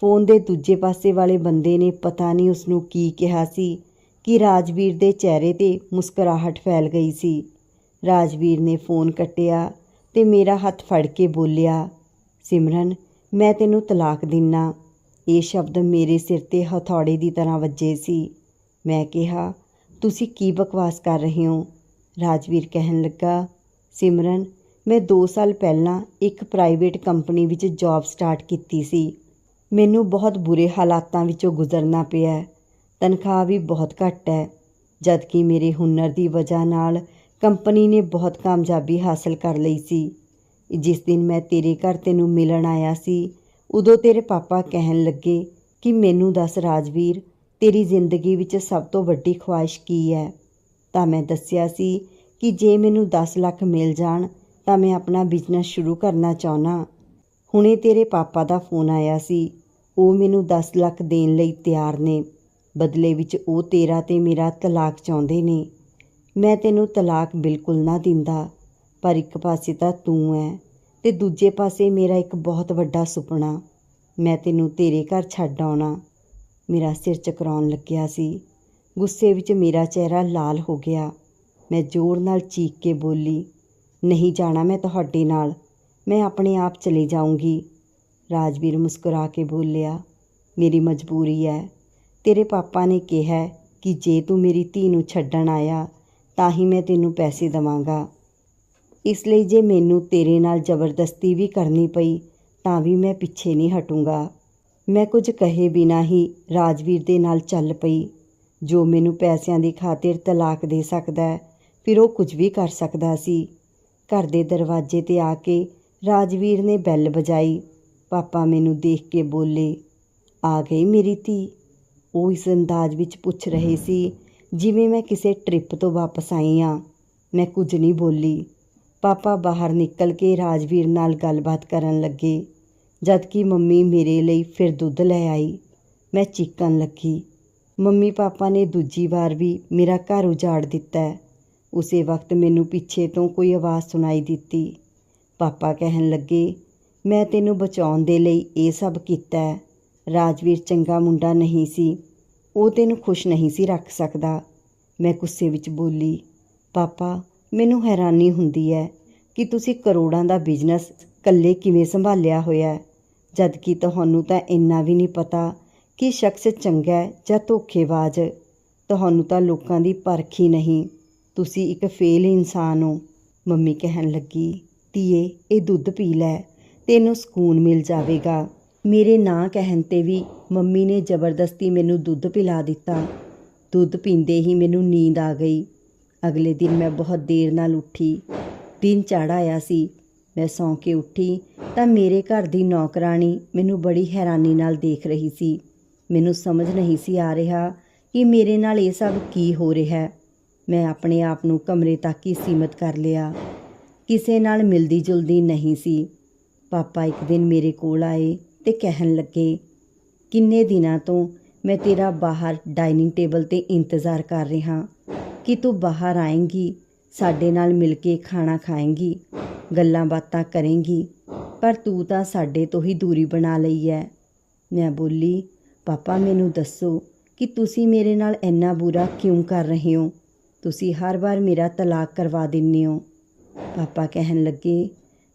ਫੋਨ ਦੇ ਦੂਜੇ ਪਾਸੇ ਵਾਲੇ ਬੰਦੇ ਨੇ ਪਤਾ ਨਹੀਂ ਉਸ ਨੂੰ ਕੀ ਕਿਹਾ ਸੀ ਕਿ ਰਾਜਵੀਰ ਦੇ ਚਿਹਰੇ ਤੇ ਮੁਸਕਰਾਹਟ ਫੈਲ ਗਈ ਸੀ। ਰਾਜਵੀਰ ਨੇ ਫੋਨ ਕੱਟਿਆ ਤੇ ਮੇਰਾ ਹੱਥ ਫੜ ਕੇ ਬੋਲਿਆ, ਸਿਮਰਨ, ਮੈਂ ਤੈਨੂੰ ਤਲਾਕ ਦਿੰਨਾ। ਇਹ ਸ਼ਬਦ ਮੇਰੇ ਸਿਰ ਤੇ ਹਥੌੜੇ ਦੀ ਤਰ੍ਹਾਂ ਵੱਜੇ ਸੀ। ਮੈਂ ਕਿਹਾ, ਤੁਸੀਂ ਕੀ ਬਕਵਾਸ ਕਰ ਰਹੇ ਹੋ? ਰਾਜਵੀਰ ਕਹਿਣ ਲੱਗਾ, ਸਿਮਰਨ, ਮੈਂ 2 ਸਾਲ ਪਹਿਲਾਂ ਇੱਕ ਪ੍ਰਾਈਵੇਟ ਕੰਪਨੀ ਵਿੱਚ ਜੌਬ ਸਟਾਰਟ ਕੀਤੀ ਸੀ। ਮੈਨੂੰ ਬਹੁਤ ਬੁਰੇ ਹਾਲਾਤਾਂ ਵਿੱਚੋਂ ਗੁਜ਼ਰਨਾ ਪਿਆ। ਤਨਖਾਹ ਵੀ ਬਹੁਤ ਘੱਟ ਹੈ। ਜਦਕਿ ਮੇਰੇ ਹੁਨਰ ਦੀ ਵਜ੍ਹਾ ਨਾਲ ਕੰਪਨੀ ਨੇ ਬਹੁਤ ਕਾਮਯਾਬੀ ਹਾਸਲ ਕਰ ਲਈ ਸੀ। ਜਿਸ ਦਿਨ ਮੈਂ ਤੇਰੇ ਘਰ ਤੈਨੂੰ ਮਿਲਣ ਆਇਆ ਸੀ, ਉਦੋਂ ਤੇਰੇ ਪਾਪਾ ਕਹਿਣ ਲੱਗੇ ਕਿ ਮੈਨੂੰ ਦੱਸ ਰਾਜਵੀਰ, ਤੇਰੀ ਜ਼ਿੰਦਗੀ ਵਿੱਚ ਸਭ ਤੋਂ ਵੱਡੀ ਖੁਆਇਸ਼ ਕੀ ਹੈ? ਤਾਂ ਮੈਂ ਦੱਸਿਆ ਸੀ ਕਿ ਜੇ ਮੈਨੂੰ 10 ਲੱਖ ਮਿਲ ਜਾਣ, ਤਾਂ ਮੈਂ ਆਪਣਾ ਬਿਜ਼ਨਸ ਸ਼ੁਰੂ ਕਰਨਾ ਚਾਹੁੰਦਾ ਹੁਣੇ ਤੇਰੇ ਪਾਪਾ ਦਾ ਫੋਨ ਆਇਆ ਸੀ। ਉਹ ਮੈਨੂੰ 10 ਲੱਖ ਦੇਣ ਲਈ ਤਿਆਰ ਨੇ। ਬਦਲੇ ਵਿੱਚ ਉਹ ਤੇਰਾ ਤੇ ਮੇਰਾ ਤਲਾਕ ਚਾਹੁੰਦੇ ਨੇ। ਮੈਂ ਤੈਨੂੰ ਤਲਾਕ ਬਿਲਕੁਲ ਨਾ ਦਿੰਦਾ। ਪਰ ਇੱਕ ਪਾਸੇ ਤਾਂ ਤੂੰ ਹੈ ਤੇ ਦੂਜੇ ਪਾਸੇ ਮੇਰਾ ਇੱਕ ਬਹੁਤ ਵੱਡਾ ਸੁਪਨਾ। ਮੈਂ ਤੈਨੂੰ ਤੇਰੇ ਘਰ ਛੱਡ ਆਉਣਾ। ਮੇਰਾ ਸਿਰ ਚਕਰਾਉਣ ਲੱਗਿਆ ਸੀ। ਗੁੱਸੇ ਵਿੱਚ ਮੇਰਾ ਚਿਹਰਾ ਲਾਲ ਹੋ ਗਿਆ। ਮੈਂ ਜ਼ੋਰ ਨਾਲ ਚੀਕ ਕੇ ਬੋਲੀ, ਨਹੀਂ ਜਾਣਾ ਮੈਂ ਤੁਹਾਡੇ ਨਾਲ, ਮੈਂ ਆਪਣੇ ਆਪ ਚਲੀ ਜਾਊਂਗੀ। ਰਾਜਵੀਰ ਮੁਸਕਰਾ ਕੇ ਬੋਲਿਆ, ਮੇਰੀ ਮਜਬੂਰੀ ਹੈ ਤੇਰੇ ਪਾਪਾ ਨੇ ਕਿਹਾ ਕਿ ਜੇ ਤੂੰ ਮੇਰੀ ਧੀ ਨੂੰ ਛੱਡਣ ਆਇਆ, ਤਾਂ ਹੀ ਮੈਂ ਤੈਨੂੰ ਪੈਸੇ ਦਵਾਂਗਾ। ਇਸ ਲਈ ਜੇ ਮੈਨੂੰ ਤੇਰੇ ਨਾਲ ਜ਼ਬਰਦਸਤੀ ਵੀ ਕਰਨੀ ਪਈ, ਤਾਂ ਵੀ ਮੈਂ ਪਿੱਛੇ ਨਹੀਂ ਹਟੂੰਗਾ। ਮੈਂ ਕੁਝ ਕਹੇ ਬਿਨਾ ਹੀ ਰਾਜਵੀਰ ਦੇ ਨਾਲ ਚੱਲ ਪਈ। ਜੋ ਮੈਨੂੰ ਪੈਸਿਆਂ ਦੀ ਖਾਤਰ ਤਲਾਕ ਦੇ ਸਕਦਾ ਫਿਰ ਉਹ ਕੁਝ ਵੀ ਕਰ ਸਕਦਾ ਸੀ। ਘਰ ਦੇ ਦਰਵਾਜ਼ੇ ਤੇ ਆ ਕੇ ਰਾਜਵੀਰ ਨੇ ਬੈਲ ਵਜਾਈ। ਪਾਪਾ ਮੈਨੂੰ ਦੇਖ ਕੇ ਬੋਲੇ, ਆ ਗਈ ਮੇਰੀ ਧੀ। ਉਹ ਇਸ ਅੰਦਾਜ਼ ਵਿੱਚ ਪੁੱਛ ਰਹੇ ਸੀ, ਜਿਵੇਂ ਮੈਂ ਕਿਸੇ ਟ੍ਰਿਪ ਤੋਂ ਵਾਪਸ ਆਈ ਹਾਂ ਮੈਂ ਕੁਝ ਨਹੀਂ ਬੋਲੀ। ਪਾਪਾ ਬਾਹਰ ਨਿਕਲ ਕੇ ਰਾਜਵੀਰ ਨਾਲ ਗੱਲਬਾਤ ਕਰਨ ਲੱਗੇ, ਜਦਕਿ ਮੰਮੀ ਮੇਰੇ ਲਈ ਫਿਰ ਦੁੱਧ ਲੈ ਆਈ। ਮੈਂ ਚੀਕਣ ਲੱਗੀ। ਮੰਮੀ ਪਾਪਾ ਨੇ ਦੂਜੀ ਵਾਰ ਵੀ ਮੇਰਾ ਘਰ ਉਜਾੜ ਦਿੱਤਾ ਹੈ। ਉਸੇ ਵਕਤ ਮੈਨੂੰ ਪਿੱਛੇ ਤੋਂ ਕੋਈ ਆਵਾਜ਼ ਸੁਣਾਈ ਦਿੱਤੀ। ਪਾਪਾ ਕਹਿਣ ਲੱਗੇ, ਮੈਂ ਤੈਨੂੰ ਬਚਾਉਣ ਦੇ ਲਈ ਇਹ ਸਭ ਕੀਤਾ ਹੈ। ਰਾਜਵੀਰ ਚੰਗਾ ਮੁੰਡਾ ਨਹੀਂ ਸੀ। ਉਹ ਤੈਨੂੰ ਖੁਸ਼ ਨਹੀਂ ਸੀ ਰੱਖ ਸਕਦਾ। ਮੈਂ ਗੁੱਸੇ ਵਿੱਚ ਬੋਲੀ, ਪਾਪਾ, ਮੈਨੂੰ ਹੈਰਾਨੀ ਹੁੰਦੀ ਹੈ ਕਿ ਤੁਸੀਂ ਕਰੋੜਾਂ ਦਾ ਬਿਜ਼ਨਸ ਇਕੱਲੇ ਕਿਵੇਂ ਸੰਭਾਲਿਆ ਹੋਇਆ ਹੈ? ਜਦਕਿ ਤੁਹਾਨੂੰ ਤਾਂ ਇੰਨਾ ਵੀ ਨਹੀਂ ਪਤਾ ਕਿ ਸ਼ਖਸ ਚੰਗਾ ਹੈ ਜਾਂ ਧੋਖੇਬਾਜ਼? ਤੁਹਾਨੂੰ ਤਾਂ ਲੋਕਾਂ ਦੀ ਪਰਖ ਹੀ ਨਹੀਂ। ਤੁਸੀਂ ਇੱਕ ਫੇਲ ਇਨਸਾਨ ਹੋ। ਮੰਮੀ ਕਹਿਣ ਲੱਗੀ, ਧੀਏ, ਇਹ ਦੁੱਧ ਪੀ ਲੈ। ਤੈਨੂੰ ਸਕੂਨ ਮਿਲ ਜਾਵੇਗਾ। ਮੇਰੇ ਨਾ ਕਹਿਣ ਤੇ ਵੀ ਮੰਮੀ ਨੇ ਜ਼ਬਰਦਸਤੀ ਮੈਨੂੰ ਦੁੱਧ ਪਿਲਾ ਦਿੱਤਾ। ਦੁੱਧ ਪੀਂਦੇ ਹੀ ਮੈਨੂੰ ਨੀਂਦ ਆ ਗਈ। ਅਗਲੇ ਦਿਨ ਮੈਂ ਬਹੁਤ ਦੇਰ ਨਾਲ ਉੱਠੀ। ਦਿਨ ਚੜ੍ਹ ਆਇਆ ਸੀ। ਮੈਂ ਸੌਂ ਕੇ ਉੱਠੀ ਤਾਂ ਮੇਰੇ ਘਰ ਦੀ ਨੌਕਰਾਣੀ ਮੈਨੂੰ ਬੜੀ ਹੈਰਾਨੀ ਨਾਲ ਦੇਖ ਰਹੀ ਸੀ। ਮੈਨੂੰ ਸਮਝ ਨਹੀਂ ਸੀ ਆ ਰਿਹਾ ਕਿ ਮੇਰੇ ਨਾਲ ਇਹ ਸਭ ਕੀ ਹੋ ਰਿਹਾ ਹੈ। ਮੈਂ ਆਪਣੇ ਆਪ ਨੂੰ ਕਮਰੇ ਤੱਕ ਹੀ ਸੀਮਤ ਕਰ ਲਿਆ। ਕਿਸੇ ਨਾਲ ਮਿਲਦੀ ਜੁਲਦੀ ਨਹੀਂ ਸੀ। ਪਾਪਾ ਇੱਕ ਦਿਨ ਮੇਰੇ ਕੋਲ ਆਏ ਤੇ ਕਹਿਣ ਲੱਗੇ, ਕਿੰਨੇ ਦਿਨਾਂ ਤੋਂ ਮੈਂ ਤੇਰਾ ਬਾਹਰ ਡਾਈਨਿੰਗ ਟੇਬਲ ਤੇ ਇੰਤਜ਼ਾਰ ਕਰ ਰਿਹਾ ਕਿ ਤੂੰ ਬਾਹਰ ਆਏਂਗੀ, ਸਾਡੇ ਨਾਲ ਮਿਲ ਕੇ ਖਾਣਾ ਖਾਏਂਗੀ, ਗੱਲਾਂ ਬਾਤਾਂ ਕਰੇਂਗੀ, ਪਰ ਤੂੰ ਤਾਂ ਸਾਡੇ ਤੋਂ ਹੀ ਦੂਰੀ ਬਣਾ ਲਈ ਹੈ। ਮੈਂ ਬੋਲੀ ਪਾਪਾ, ਮੈਨੂੰ ਦੱਸੋ ਕਿ ਤੁਸੀਂ ਮੇਰੇ ਨਾਲ ਇੰਨਾ ਬੁਰਾ ਕਿਉਂ ਕਰ ਰਹੇ ਹੋ? ਤੁਸੀਂ ਹਰ ਵਾਰ ਮੇਰਾ ਤਲਾਕ ਕਰਵਾ ਦਿੰਦੇ ਹੋ। ਪਾਪਾ ਕਹਿਣ ਲੱਗੇ,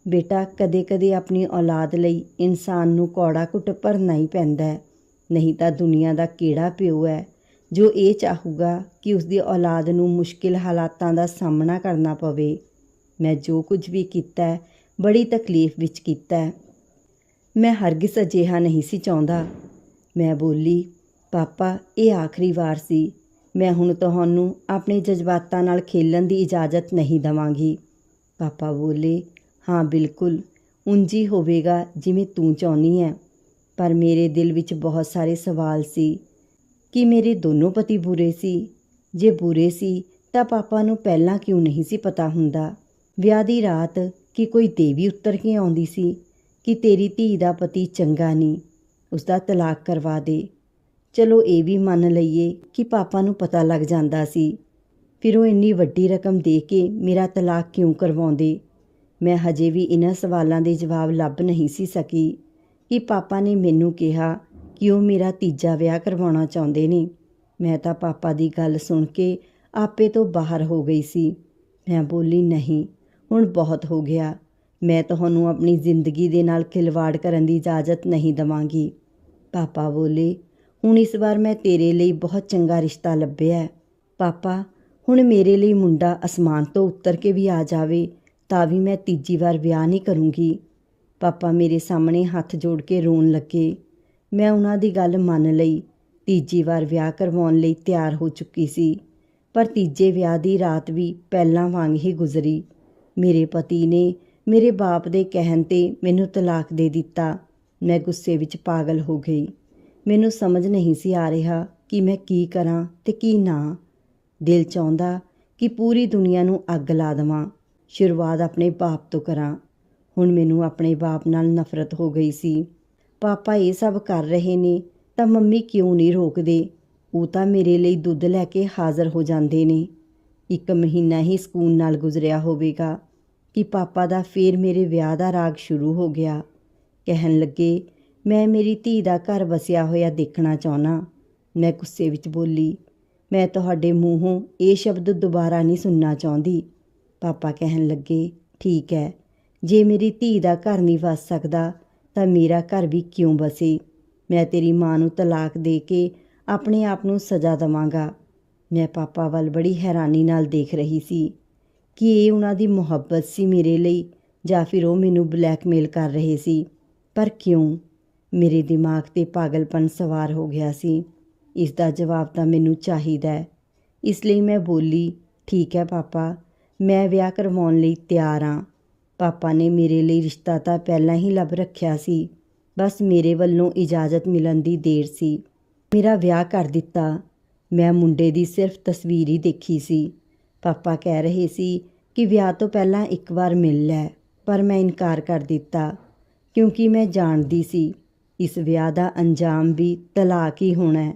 ਬੇਟਾ, ਕਦੇ-ਕਦੇ ਆਪਣੀ ਔਲਾਦ ਲਈ ਇਨਸਾਨ ਨੂੰ ਕੌੜਾ ਘੁੱਟ ਭਰਨਾ ਹੀ ਪੈਂਦਾ ਹੈ। ਨਹੀਂ ਤਾਂ ਦੁਨੀਆ ਦਾ ਕਿਹੜਾ ਪਿਓ ਹੈ ਜੋ ਇਹ ਚਾਹੂਗਾ ਕਿ ਉਸ ਦੀ ਔਲਾਦ ਨੂੰ ਮੁਸ਼ਕਿਲ ਹਾਲਾਤਾਂ ਦਾ ਸਾਹਮਣਾ ਕਰਨਾ ਪਵੇ। ਮੈਂ ਜੋ ਕੁਝ ਵੀ ਕੀਤਾ ਬੜੀ ਤਕਲੀਫ ਵਿੱਚ ਕੀਤਾ ਮੈਂ ਹਰਗਿਜ਼ ਅਜਿਹਾ ਨਹੀਂ ਸੀ ਚਾਹੁੰਦਾ। ਮੈਂ ਬੋਲੀ, ਪਾਪਾ, ਇਹ ਆਖਰੀ ਵਾਰ ਸੀ। ਮੈਂ ਹੁਣ ਤੁਹਾਨੂੰ ਆਪਣੇ ਜਜ਼ਬਾਤਾਂ ਨਾਲ ਖੇਲਣ ਦੀ ਇਜਾਜ਼ਤ ਨਹੀਂ ਦਵਾਂਗੀ। ਪਾਪਾ ਬੋਲੇ, ਹਾਂ, ਬਿਲਕੁਲ। ਉਂਜੀ ਹੋਵੇਗਾ ਜਿਵੇਂ ਤੂੰ ਚਾਹੁੰਦੀ ਹੈ ਪਰ ਮੇਰੇ ਦਿਲ ਵਿੱਚ ਬਹੁਤ ਸਾਰੇ ਸਵਾਲ ਸੀ ਕਿ ਮੇਰੇ ਦੋਨੋਂ ਪਤੀ ਬੁਰੇ ਸੀ। ਜੇ ਬੁਰੇ ਸੀ, ਤਾਂ ਪਾਪਾ ਨੂੰ ਪਹਿਲਾਂ ਕਿਉਂ ਨਹੀਂ ਸੀ ਪਤਾ ਹੁੰਦਾ? ਵਿਆਹ ਦੀ ਰਾਤ ਕਿ ਕੋਈ ਦੇਵੀ ਉੱਤਰ ਕੇ ਆਉਂਦੀ ਸੀ ਕਿ ਤੇਰੀ ਧੀ ਦਾ ਪਤੀ ਚੰਗਾ ਨਹੀਂ? ਉਸ ਦਾ ਤਲਾਕ ਕਰਵਾ ਦੇ। ਚਲੋ ਇਹ ਵੀ ਮੰਨ ਲਈਏ ਕਿ ਪਾਪਾ ਨੂੰ ਪਤਾ ਲੱਗ ਜਾਂਦਾ ਸੀ। ਫਿਰ ਉਹ ਇੰਨੀ ਵੱਡੀ ਰਕਮ ਦੇ ਕੇ ਮੇਰਾ ਤਲਾਕ ਕਿਉਂ ਕਰਵਾਉਂਦੇ? ਮੈਂ ਹਜੇ ਵੀ ਇਹਨਾਂ ਸਵਾਲਾਂ ਦੇ ਜਵਾਬ ਲੱਭ ਨਹੀਂ ਸੀ ਸਕੀ ਕਿ ਪਾਪਾ ਨੇ ਮੈਨੂੰ ਕਿਹਾ ਕਿ ਉਹ ਮੇਰਾ ਤੀਜਾ ਵਿਆਹ ਕਰਵਾਉਣਾ ਚਾਹੁੰਦੇ ਨੇ। ਮੈਂ ਤਾਂ ਪਾਪਾ ਦੀ ਗੱਲ ਸੁਣ ਕੇ ਆਪੇ ਤੋਂ ਬਾਹਰ ਹੋ ਗਈ ਸੀ। ਮੈਂ ਬੋਲੀ, ਨਹੀਂ, ਹੁਣ ਬਹੁਤ ਹੋ ਗਿਆ। ਮੈਂ ਤੁਹਾਨੂੰ ਆਪਣੀ ਜ਼ਿੰਦਗੀ ਦੇ ਨਾਲ ਖਿਲਵਾੜ ਕਰਨ ਦੀ ਇਜਾਜ਼ਤ ਨਹੀਂ ਦਵਾਂਗੀ। ਪਾਪਾ ਬੋਲੇ, ਹੁਣ ਇਸ ਵਾਰ ਮੈਂ ਤੇਰੇ ਲਈ ਬਹੁਤ ਚੰਗਾ ਰਿਸ਼ਤਾ ਲੱਭਿਆ ਪਾਪਾ, ਹੁਣ ਮੇਰੇ ਲਈ ਮੁੰਡਾ ਅਸਮਾਨ ਤੋਂ ਉੱਤਰ ਕੇ ਵੀ ਆ ਜਾਵੇ, ਤਾਂ ਵੀ ਮੈਂ ਤੀਜੀ ਵਾਰ ਵਿਆਹ ਨਹੀਂ ਕਰੂੰਗੀ। ਪਾਪਾ ਮੇਰੇ ਸਾਹਮਣੇ ਹੱਥ ਜੋੜ ਕੇ ਰੋਣ ਲੱਗੇ। ਮੈਂ ਉਹਨਾਂ ਦੀ ਗੱਲ ਮੰਨ ਲਈ। ਤੀਜੀ ਵਾਰ ਵਿਆਹ ਕਰਵਾਉਣ ਲਈ ਤਿਆਰ ਹੋ ਚੁੱਕੀ ਸੀ, ਪਰ ਤੀਜੇ ਵਿਆਹ ਦੀ ਰਾਤ ਵੀ ਪਹਿਲਾਂ ਵਾਂਗ ਹੀ ਗੁਜ਼ਰੀ। ਮੇਰੇ ਪਤੀ ਨੇ ਮੇਰੇ ਬਾਪ ਦੇ ਕਹਿਣ ਤੇ ਮੈਨੂੰ ਤਲਾਕ ਦੇ ਦਿੱਤਾ। ਮੈਂ ਗੁੱਸੇ ਵਿੱਚ ਪਾਗਲ ਹੋ ਗਈ। ਮੈਨੂੰ ਸਮਝ ਨਹੀਂ ਸੀ ਆ ਰਿਹਾ ਕਿ ਮੈਂ ਕੀ ਕਰਾਂ ਤੇ ਕੀ ਨਾ। ਦਿਲ ਚਾਹੁੰਦਾ ਕਿ ਪੂਰੀ ਦੁਨੀਆ ਨੂੰ ਅੱਗ ਲਾ ਦੇਵਾਂ। ਸ਼ੁਰੂਆਤ ਆਪਣੇ ਬਾਪ ਤੋਂ ਕਰਾਂ। ਹੁਣ ਮੈਨੂੰ ਆਪਣੇ ਬਾਪ ਨਾਲ ਨਫ਼ਰਤ ਹੋ ਗਈ ਸੀ। ਪਾਪਾ ਇਹ ਸਭ ਕਰ ਰਹੇ ਨੇ ਤਾਂ ਮੰਮੀ ਕਿਉਂ ਨਹੀਂ ਰੋਕਦੇ? ਉਹ ਤਾਂ ਮੇਰੇ ਲਈ ਦੁੱਧ ਲੈ ਕੇ ਹਾਜ਼ਰ ਹੋ ਜਾਂਦੇ ਨੇ। ਇੱਕ ਮਹੀਨਾ ਹੀ ਸਕੂਨ ਨਾਲ ਗੁਜ਼ਰਿਆ ਹੋਵੇਗਾ ਕਿ ਪਾਪਾ ਦਾ ਫੇਰ ਮੇਰੇ ਵਿਆਹ ਦਾ ਰਾਗ ਸ਼ੁਰੂ ਹੋ ਗਿਆ। ਕਹਿਣ ਲੱਗੇ, ਮੈਂ ਮੇਰੀ ਧੀ ਦਾ ਘਰ ਵਸਿਆ ਹੋਇਆ ਦੇਖਣਾ ਚਾਹਣਾ ਮੈਂ ਗੁੱਸੇ ਵਿੱਚ ਬੋਲੀ, ਮੈਂ ਤੁਹਾਡੇ ਮੂੰਹੋਂ ਇਹ ਸ਼ਬਦ ਦੁਬਾਰਾ ਨਹੀਂ ਸੁਣਨਾ ਚਾਹੁੰਦੀ। ਪਾਪਾ ਕਹਿਣ ਲੱਗੇ, ਠੀਕ ਹੈ, ਜੇ ਮੇਰੀ ਧੀ ਦਾ ਘਰ ਨਹੀਂ ਵਸ ਸਕਦਾ, ਤਾਂ ਮੇਰਾ ਘਰ ਵੀ ਕਿਉਂ ਵਸੇ? ਮੈਂ ਤੇਰੀ ਮਾਂ ਨੂੰ ਤਲਾਕ ਦੇ ਕੇ ਆਪਣੇ ਆਪ ਨੂੰ ਸਜ਼ਾ ਦਵਾਂਗਾ। ਮੈਂ ਪਾਪਾ ਵੱਲ ਬੜੀ ਹੈਰਾਨੀ ਨਾਲ ਦੇਖ ਰਹੀ ਸੀ, ਕਿ ਇਹ ਉਹਨਾਂ ਦੀ ਮੁਹੱਬਤ ਸੀ ਮੇਰੇ ਲਈ, ਜਾਂ ਫਿਰ ਉਹ ਮੈਨੂੰ ਬਲੈਕਮੇਲ ਕਰ ਰਹੇ ਸੀ। ਪਰ ਕਿਉਂ? ਮੇਰੇ ਦਿਮਾਗ ਤੇ ਪਾਗਲਪਨ ਸਵਾਰ ਹੋ ਗਿਆ ਸੀ। ਇਸ ਦਾ ਜਵਾਬ ਤਾਂ ਮੈਨੂੰ ਚਾਹੀਦਾ ਹੈ। ਇਸ ਲਈ ਮੈਂ ਬੋਲੀ, ਠੀਕ ਹੈ ਪਾਪਾ, ਮੈਂ ਵਿਆਹ ਕਰਵਾਉਣ ਲਈ ਤਿਆਰ ਹਾਂ। ਪਾਪਾ ਨੇ ਮੇਰੇ ਲਈ ਰਿਸ਼ਤਾ ਤਾਂ ਪਹਿਲਾਂ ਹੀ ਲੱਭ ਰੱਖਿਆ ਸੀ। ਬਸ ਮੇਰੇ ਵੱਲੋਂ ਇਜਾਜ਼ਤ ਮਿਲਣ ਦੀ ਦੇਰ ਸੀ। ਮੇਰਾ ਵਿਆਹ ਕਰ ਦਿੱਤਾ। ਮੈਂ ਮੁੰਡੇ ਦੀ ਸਿਰਫ ਤਸਵੀਰ ਹੀ ਦੇਖੀ ਸੀ। ਪਾਪਾ ਕਹਿ ਰਹੇ ਸੀ ਕਿ ਵਿਆਹ ਤੋਂ ਪਹਿਲਾਂ ਇੱਕ ਵਾਰ ਮਿਲ ਲੈ, ਪਰ ਮੈਂ ਇਨਕਾਰ ਕਰ ਦਿੱਤਾ। ਕਿਉਂਕਿ ਮੈਂ ਜਾਣਦੀ ਸੀ, ਇਸ ਵਿਆਹ ਦਾ ਅੰਜਾਮ ਵੀ ਤਲਾਕ ਹੀ ਹੋਣਾ ਹੈ।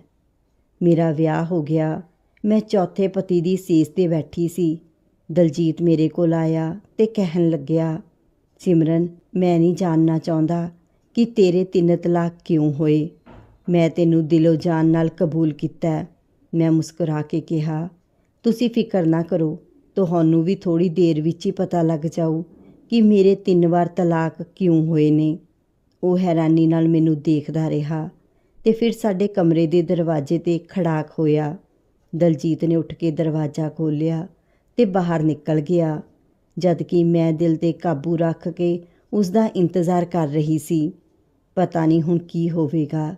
ਮੇਰਾ ਵਿਆਹ ਹੋ ਗਿਆ। ਮੈਂ ਚੌਥੇ ਪਤੀ ਦੀ ਸੀਸ ਤੇ ਬੈਠੀ ਸੀ। ਦਲਜੀਤ ਮੇਰੇ ਕੋਲ ਆਇਆ ਤੇ ਕਹਿਣ ਲੱਗਿਆ, ਸਿਮਰਨ, ਮੈਂ ਨਹੀਂ ਜਾਣਨਾ ਚਾਹੁੰਦਾ ਕਿ ਤੇਰੇ ਤਿੰਨ ਤਲਾਕ ਕਿਉਂ ਹੋਏ। ਮੈਂ ਤੈਨੂੰ ਦਿਲੋਂ ਜਾਨ ਨਾਲ ਕਬੂਲ ਕੀਤਾ ਮੈਂ ਮੁਸਕਰਾ ਕੇ ਕਿਹਾ, ਤੁਸੀਂ ਫਿਕਰ ਨਾ ਕਰੋ, ਤੁਹਾਨੂੰ ਵੀ ਥੋੜੀ ਦੇਰ ਵਿੱਚ ਹੀ ਪਤਾ ਲੱਗ ਜਾਊ ਕਿ ਮੇਰੇ ਤਿੰਨ ਵਾਰ ਤਲਾਕ ਕਿਉਂ ਹੋਏ ਨੇ? ਉਹ ਹੈਰਾਨੀ ਨਾਲ ਮੈਨੂੰ ਦੇਖਦਾ ਰਿਹਾ ਤੇ ਫਿਰ ਸਾਡੇ ਕਮਰੇ ਦੇ ਦਰਵਾਜ਼ੇ ਤੇ ਖੜਾਕ ਹੋਇਆ। ਦਲਜੀਤ ਨੇ ਉੱਠ ਕੇ ਦਰਵਾਜ਼ਾ ਖੋਲ੍ਹਿਆ ਤੇ ਬਾਹਰ ਨਿਕਲ ਗਿਆ ਜਦ ਕਿ ਮੈਂ ਦਿਲ ਤੇ ਕਾਬੂ ਰੱਖ ਕੇ ਉਸ ਦਾ ਇੰਤਜ਼ਾਰ ਕਰ ਰਹੀ ਸੀ। ਪਤਾ ਨਹੀਂ ਹੁਣ ਕੀ ਹੋਵੇਗਾ।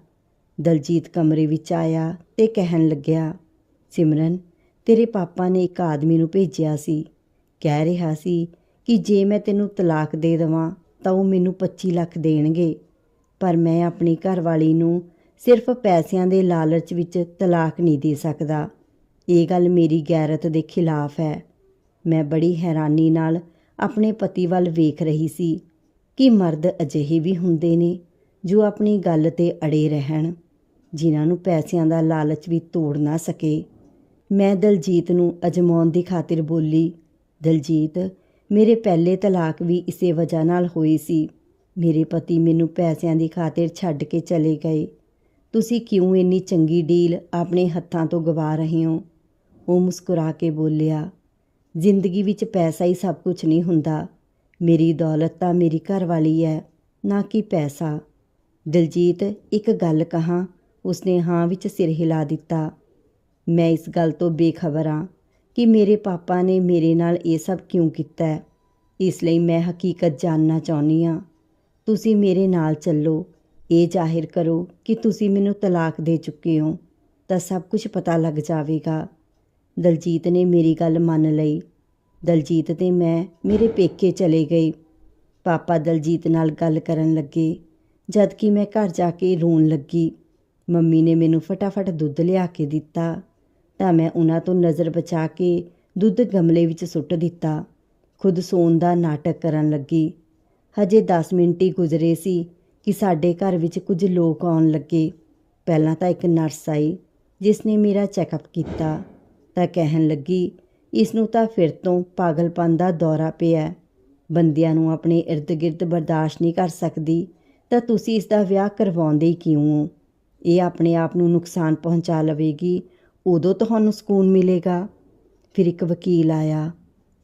ਦਲਜੀਤ ਕਮਰੇ ਵਿੱਚ ਆਇਆ ਤੇ ਕਹਿਣ ਲੱਗਿਆ, ਸਿਮਰਨ, ਤੇਰੇ ਪਾਪਾ ਨੇ ਇੱਕ ਆਦਮੀ ਨੂੰ ਭੇਜਿਆ ਸੀ। ਕਹਿ ਰਿਹਾ ਸੀ ਕਿ ਜੇ ਮੈਂ ਤੈਨੂੰ ਤਲਾਕ ਦੇ ਦੇਵਾਂ, ਤਾਂ ਉਹ ਮੈਨੂੰ 25 ਲੱਖ ਦੇਣਗੇ। ਪਰ ਮੈਂ ਆਪਣੀ ਘਰਵਾਲੀ ਨੂੰ ਸਿਰਫ ਪੈਸਿਆਂ ਦੇ ਲਾਲਚ ਵਿੱਚ ਤਲਾਕ ਨਹੀਂ ਦੇ ਸਕਦਾ। ਇਹ ਗੱਲ ਮੇਰੀ ਗੈਰਤ ਦੇ ਖਿਲਾਫ ਹੈ। ਮੈਂ ਬੜੀ ਹੈਰਾਨੀ ਨਾਲ ਆਪਣੇ ਪਤੀ ਵੱਲ ਵੇਖ ਰਹੀ ਸੀ ਕਿ ਮਰਦ ਅਜਿਹੇ ਵੀ ਹੁੰਦੇ ਨੇ ਜੋ ਆਪਣੀ ਗੱਲ ਤੇ ਅੜੇ ਰਹਿਣ, ਜਿਨ੍ਹਾਂ ਨੂੰ ਪੈਸਿਆਂ ਦਾ ਲਾਲਚ ਵੀ ਤੋੜ ਨਾ ਸਕੇ। ਮੈਂ ਦਲਜੀਤ ਨੂੰ ਅਜਮਾਉਣ ਦੀ ਖਾਤਰ ਬੋਲੀ, ਦਲਜੀਤ ਮੇਰੇ ਪਹਿਲੇ ਤਲਾਕ ਵੀ ਇਸੇ ਵਜ੍ਹਾ ਨਾਲ ਹੋਈ ਸੀ। ਮੇਰੇ ਪਤੀ ਮੈਨੂੰ ਪੈਸਿਆਂ ਦੀ ਖਾਤਰ ਛੱਡ ਕੇ ਚਲੇ ਗਏ। ਤੁਸੀਂ ਕਿਉਂ ਇੰਨੀ ਚੰਗੀ ਡੀਲ ਆਪਣੇ ਹੱਥਾਂ ਤੋਂ ਗਵਾ ਰਹੇ ਹੋ? ਉਹ ਮੁਸਕਰਾ ਕੇ ਬੋਲਿਆ, ਜ਼ਿੰਦਗੀ ਵਿੱਚ ਪੈਸਾ ਹੀ ਸਭ ਕੁਝ ਨਹੀਂ ਹੁੰਦਾ। ਮੇਰੀ ਦੌਲਤ ਤਾਂ ਮੇਰੀ ਘਰ ਵਾਲੀ ਹੈ, ਨਾ ਕਿ ਪੈਸਾ। ਦਿਲਜੀਤ ਇੱਕ ਗੱਲ ਕਹਾਂ, ਉਸਨੇ ਹਾਂ ਵਿੱਚ ਸਿਰ ਹਿਲਾ ਦਿੱਤਾ। ਮੈਂ ਇਸ ਗੱਲ ਤੋਂ ਬੇਖਬਰ ਹਾਂ। ਕਿ ਮੇਰੇ ਪਾਪਾ ਨੇ ਮੇਰੇ ਨਾਲ ਇਹ ਸਭ ਕਿਉਂ ਕੀਤਾ ਇਸ ਲਈ ਮੈਂ ਹਕੀਕਤ ਜਾਣਨਾ ਚਾਹੁੰਦੀ ਹਾਂ। ਤੁਸੀਂ ਮੇਰੇ ਨਾਲ ਚੱਲੋ। ਇਹ ਜ਼ਾਹਿਰ ਕਰੋ ਕਿ ਤੁਸੀਂ ਮੈਨੂੰ ਤਲਾਕ ਦੇ ਚੁੱਕੇ ਹੋ, ਤਾਂ ਸਭ ਕੁਝ ਪਤਾ ਲੱਗ ਜਾਵੇਗਾ। ਦਲਜੀਤ ਨੇ ਮੇਰੀ ਗੱਲ ਮੰਨ ਲਈ। ਦਲਜੀਤ ਤੇ ਮੈਂ ਮੇਰੇ ਪੇਕੇ ਚਲੇ ਗਏ। ਪਾਪਾ ਦਲਜੀਤ ਨਾਲ ਗੱਲ ਕਰਨ ਲੱਗੇ ਜਦ ਕਿ ਮੈਂ ਘਰ ਜਾ ਕੇ ਰੋਣ ਲੱਗੀ। ਮੰਮੀ ਨੇ ਮੈਨੂੰ ਫਟਾਫਟ ਦੁੱਧ ਲਿਆ ਕੇ ਦਿੱਤਾ। ਤਾਂ ਮੈਂ ਉਹਨਾਂ ਤੋਂ ਨਜ਼ਰ ਬਚਾ ਕੇ ਦੁੱਧ ਗਮਲੇ ਵਿੱਚ ਸੁੱਟ ਦਿੱਤਾ। ਖੁਦ ਸੌਣ ਦਾ ਨਾਟਕ ਕਰਨ ਲੱਗੀ। ਹਜੇ 10 ਮਿੰਟ ਹੀ ਗੁਜ਼ਰੇ ਸੀ ਕਿ ਸਾਡੇ ਘਰ ਵਿੱਚ ਕੁਝ ਲੋਕ ਆਉਣ ਲੱਗੇ। ਪਹਿਲਾਂ ਤਾਂ ਇੱਕ ਨਰਸ ਆਈ, ਜਿਸ ਨੇ ਮੇਰਾ ਚੈੱਕਅਪ ਕੀਤਾ। ਤਾਂ ਕਹਿਣ ਲੱਗੀ, ਇਸ ਨੂੰ ਤਾਂ ਫਿਰ ਤੋਂ ਪਾਗਲਪਨ ਦਾ ਦੌਰਾ ਪਿਆ। ਬੰਦਿਆਂ ਨੂੰ ਆਪਣੇ ਇਰਦ-ਗਿਰਦ ਬਰਦਾਸ਼ਤ ਨਹੀਂ ਕਰ ਸਕਦੀ, ਤਾਂ ਤੁਸੀਂ ਇਸ ਦਾ ਵਿਆਹ ਕਰਵਾਉਂਦੇ ਹੀ ਕਿਉਂ ਹੋ? ਇਹ ਆਪਣੇ ਆਪ ਨੂੰ ਨੁਕਸਾਨ ਪਹੁੰਚਾ ਲਵੇਗੀ ਉਦੋਂ ਤੁਹਾਨੂੰ ਸਕੂਨ ਮਿਲੇਗਾ। ਫਿਰ ਇੱਕ ਵਕੀਲ ਆਇਆ।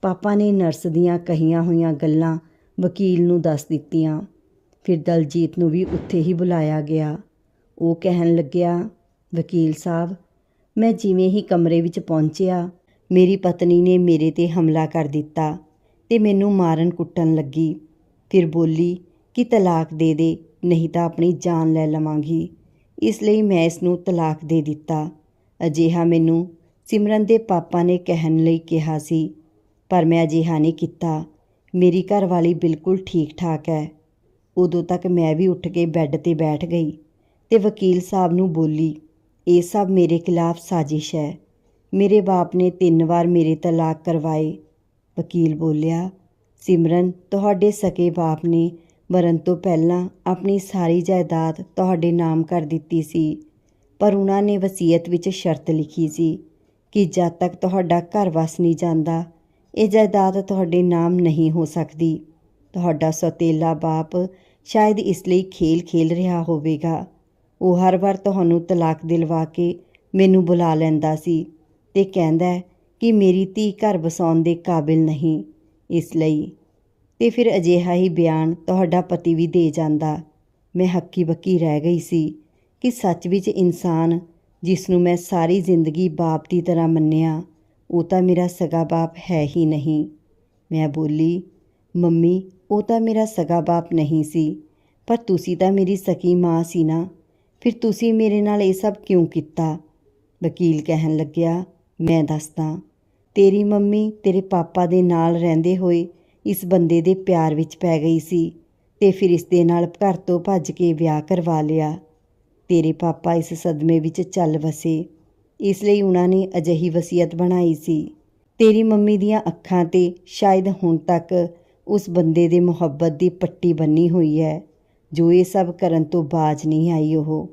ਪਾਪਾ ਨੇ ਨਰਸ ਦੀਆਂ ਕਹੀਆਂ ਹੋਈਆਂ ਗੱਲਾਂ ਵਕੀਲ ਨੂੰ ਦੱਸ ਦਿੱਤੀਆਂ। ਫਿਰ ਦਲਜੀਤ ਨੂੰ ਵੀ ਉੱਥੇ ਹੀ ਬੁਲਾਇਆ ਗਿਆ। ਉਹ ਕਹਿਣ ਲੱਗਿਆ, ਵਕੀਲ ਸਾਹਿਬ, ਮੈਂ ਜਿਵੇਂ ਹੀ ਕਮਰੇ ਵਿੱਚ ਪਹੁੰਚਿਆ, ਮੇਰੀ ਪਤਨੀ ਨੇ ਮੇਰੇ ਤੇ ਹਮਲਾ ਕਰ ਦਿੱਤਾ ਤੇ ਮੈਨੂੰ ਮਾਰਨ ਕੁੱਟਣ ਲੱਗੀ। ਫਿਰ ਬੋਲੀ ਕਿ ਤਲਾਕ ਦੇ ਦੇ, ਨਹੀਂ ਤਾਂ ਆਪਣੀ ਜਾਨ ਲੈ ਲਵਾਂਗੀ। ਇਸ ਲਈ ਮੈਂ ਇਸ ਨੂੰ ਤਲਾਕ ਦੇ ਦਿੱਤਾ। ਅਜਿਹਾ ਮੈਨੂੰ ਸਿਮਰਨ ਦੇ ਪਾਪਾ ਨੇ ਕਹਿਣ ਲਈ ਕਿਹਾ ਸੀ, ਪਰ ਮੈਂ ਅਜਿਹਾ ਨਹੀਂ ਕੀਤਾ। ਮੇਰੀ ਘਰਵਾਲੀ ਬਿਲਕੁਲ ਠੀਕ ਠਾਕ ਹੈ। ਉਦੋਂ ਤੱਕ ਮੈਂ ਵੀ ਉੱਠ ਕੇ ਬੈੱਡ ਤੇ ਬੈਠ ਗਈ ਤੇ ਵਕੀਲ ਸਾਹਿਬ ਨੂੰ ਬੋਲੀ, ਇਹ ਸਭ ਮੇਰੇ ਖਿਲਾਫ ਸਾਜ਼ਿਸ਼ ਹੈ। ਮੇਰੇ ਬਾਪ ਨੇ ਤਿੰਨ ਵਾਰ ਮੇਰੇ ਤਲਾਕ ਕਰਵਾਏ। ਵਕੀਲ ਬੋਲਿਆ, ਸਿਮਰਨ, ਤੁਹਾਡੇ ਸਕੇ ਬਾਪ ਨੇ ਮਰਨ ਤੋਂ ਪਹਿਲਾਂ ਆਪਣੀ ਸਾਰੀ ਜਾਇਦਾਦ ਤੁਹਾਡੇ ਨਾਮ ਕਰ ਦਿੱਤੀ ਸੀ। ਪਰ ਉਹਨਾਂ ਨੇ ਵਸੀਅਤ ਵਿੱਚ ਸ਼ਰਤ ਲਿਖੀ ਸੀ ਕਿ ਜਦ ਤੱਕ ਤੁਹਾਡਾ ਘਰ ਵਸ ਨਹੀਂ ਜਾਂਦਾ, ਇਹ ਜਾਇਦਾਦ ਤੁਹਾਡੇ ਨਾਮ ਨਹੀਂ ਹੋ ਸਕਦੀ। ਤੁਹਾਡਾ ਸੌਤੇਲਾ ਬਾਪ ਸ਼ਾਇਦ ਇਸ ਲਈ ਖੇਲ ਖੇਲ ਰਿਹਾ ਹੋਵੇਗਾ। ਉਹ ਹਰ ਵਾਰ ਤੁਹਾਨੂੰ ਤਲਾਕ ਦਿਲਵਾ ਕੇ ਮੈਨੂੰ ਬੁਲਾ ਲੈਂਦਾ ਸੀ ਤੇ ਕਹਿੰਦਾ ਕਿ ਮੇਰੀ ਧੀ ਘਰ ਵਸਾਉਣ ਦੇ ਕਾਬਿਲ ਨਹੀਂ, ਇਸ ਲਈ। ਤੇ ਫਿਰ ਅਜਿਹਾ ਹੀ ਬਿਆਨ ਤੁਹਾਡਾ ਪਤੀ ਵੀ ਦੇ ਜਾਂਦਾ। ਮੈਂ ਹੱਕੀ ਬੱਕੀ ਰਹਿ ਗਈ ਸੀ। ਕਿ ਸੱਚ ਵਿੱਚ ਇਨਸਾਨ ਜਿਸ ਨੂੰ ਮੈਂ ਸਾਰੀ ਜ਼ਿੰਦਗੀ ਬਾਪ ਦੀ ਤਰ੍ਹਾਂ ਮੰਨਿਆ, ਉਹ ਤਾਂ ਮੇਰਾ ਸਗਾ ਬਾਪ ਹੈ ਹੀ ਨਹੀਂ। ਮੈਂ ਬੋਲੀ, ਮੰਮੀ, ਉਹ ਤਾਂ ਮੇਰਾ ਸਗਾ ਬਾਪ ਨਹੀਂ ਸੀ, ਪਰ ਤੁਸੀਂ ਤਾਂ ਮੇਰੀ ਸਕੀ ਮਾਂ ਸੀ ਨਾ। ਫਿਰ ਤੁਸੀਂ ਮੇਰੇ ਨਾਲ ਇਹ ਸਭ ਕਿਉਂ ਕੀਤਾ? ਵਕੀਲ ਕਹਿਣ ਲੱਗਿਆ, ਮੈਂ ਦੱਸਦਾ, ਤੇਰੀ ਮੰਮੀ ਤੇਰੇ ਪਾਪਾ ਦੇ ਨਾਲ ਰਹਿੰਦੇ ਹੋਏ ਇਸ ਬੰਦੇ ਦੇ ਪਿਆਰ ਵਿੱਚ ਪੈ ਗਈ ਸੀ ਤੇ ਫਿਰ ਇਸ ਦੇ ਨਾਲ ਘਰ ਤੋਂ ਭੱਜ ਕੇ ਵਿਆਹ ਕਰਵਾ ਲਿਆ। ਤੇਰੇ ਪਾਪਾ ਇਸ ਸਦਮੇ ਵਿੱਚ ਚੱਲ ਵਸੇ। ਇਸ ਲਈ ਉਹਨਾਂ ਨੇ ਅਜਿਹੀ ਵਸੀਅਤ ਬਣਾਈ ਸੀ। ਤੇਰੀ ਮੰਮੀ ਦੀਆਂ ਅੱਖਾਂ ਤੇ ਸ਼ਾਇਦ ਹੁਣ ਤੱਕ ਉਸ ਬੰਦੇ ਦੇ ਮੁਹੱਬਤ ਦੀ ਪੱਟੀ ਬੰਨੀ ਹੋਈ ਹੈ, ਜੋ ਇਹ ਸਭ ਕਰਨ ਤੋਂ ਬਾਜ ਨਹੀਂ ਆਈ ਉਹ।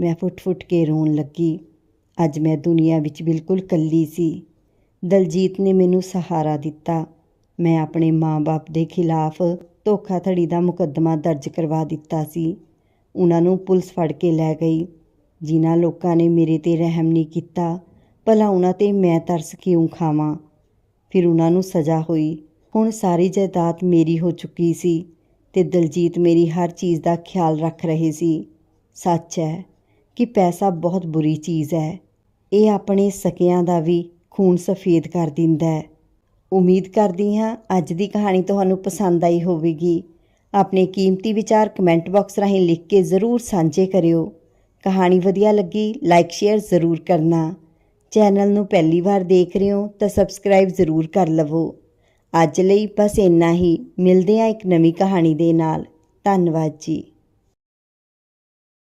ਮੈਂ ਫੁੱਟ-ਫੁੱਟ ਕੇ ਰੋਣ ਲੱਗੀ। ਅੱਜ ਮੈਂ ਦੁਨੀਆ ਵਿੱਚ ਬਿਲਕੁਲ ਇਕੱਲੀ ਸੀ। ਦਲਜੀਤ ਨੇ ਮੈਨੂੰ ਸਹਾਰਾ ਦਿੱਤਾ। ਮੈਂ ਆਪਣੇ ਮਾਂ-ਬਾਪ ਦੇ ਖਿਲਾਫ ਧੋਖਾਧੜੀ ਦਾ ਮੁਕੱਦਮਾ ਦਰਜ ਕਰਵਾ ਦਿੱਤਾ ਸੀ। ਉਹਨਾਂ ਨੂੰ ਪੁਲਿਸ ਫੜ ਕੇ ਲੈ ਗਈ। ਜਿਨ੍ਹਾਂ ਲੋਕਾਂ ਨੇ ਮੇਰੇ ਤੇ ਰਹਿਮ ਨਹੀਂ ਕੀਤਾ, ਭਲਾ ਉਹਨਾਂ ਤੇ ਮੈਂ ਤਰਸ ਕਿਉਂ ਖਾਵਾਂ? ਫਿਰ ਉਹਨਾਂ ਨੂੰ ਸਜ਼ਾ ਹੋਈ। ਹੁਣ ਸਾਰੀ ਜਾਇਦਾਦ ਮੇਰੀ ਹੋ ਚੁੱਕੀ ਸੀ ਤੇ ਦਲਜੀਤ ਮੇਰੀ ਹਰ ਚੀਜ਼ ਦਾ ਖਿਆਲ ਰੱਖ ਰਹੇ ਸੀ। ਸੱਚ ਹੈ ਕਿ ਪੈਸਾ ਬਹੁਤ ਬੁਰੀ ਚੀਜ਼ ਹੈ। ਇਹ ਆਪਣੇ ਸਕਿਆਂ ਦਾ ਵੀ ਖੂਨ ਸਫੇਦ ਕਰ ਦਿੰਦਾ ਹੈ। ਉਮੀਦ ਕਰਦੀ ਹਾਂ ਅੱਜ ਦੀ ਕਹਾਣੀ ਤੁਹਾਨੂੰ ਪਸੰਦ ਆਈ ਹੋਵੇਗੀ। ਆਪਣੇ ਕੀਮਤੀ ਵਿਚਾਰ ਕਮੈਂਟ ਬਾਕਸ ਰਾਹੀਂ ਲਿਖ ਕੇ ਜ਼ਰੂਰ ਸਾਂਝੇ ਕਰਿਓ। ਕਹਾਣੀ ਵਧੀਆ ਲੱਗੀ ਲਾਈਕ ਸ਼ੇਅਰ ਜ਼ਰੂਰ ਕਰਨਾ। ਚੈਨਲ ਨੂੰ ਪਹਿਲੀ ਵਾਰ ਦੇਖ ਰਹੇ ਹੋ ਤਾਂ ਸਬਸਕ੍ਰਾਈਬ ਜ਼ਰੂਰ ਕਰ ਲਵੋ। ਅੱਜ ਲਈ ਬਸ ਇੰਨਾ ਹੀ। ਮਿਲਦੇ ਹਾਂ ਇੱਕ ਨਵੀਂ ਕਹਾਣੀ ਦੇ ਨਾਲ। ਧੰਨਵਾਦ ਜੀ।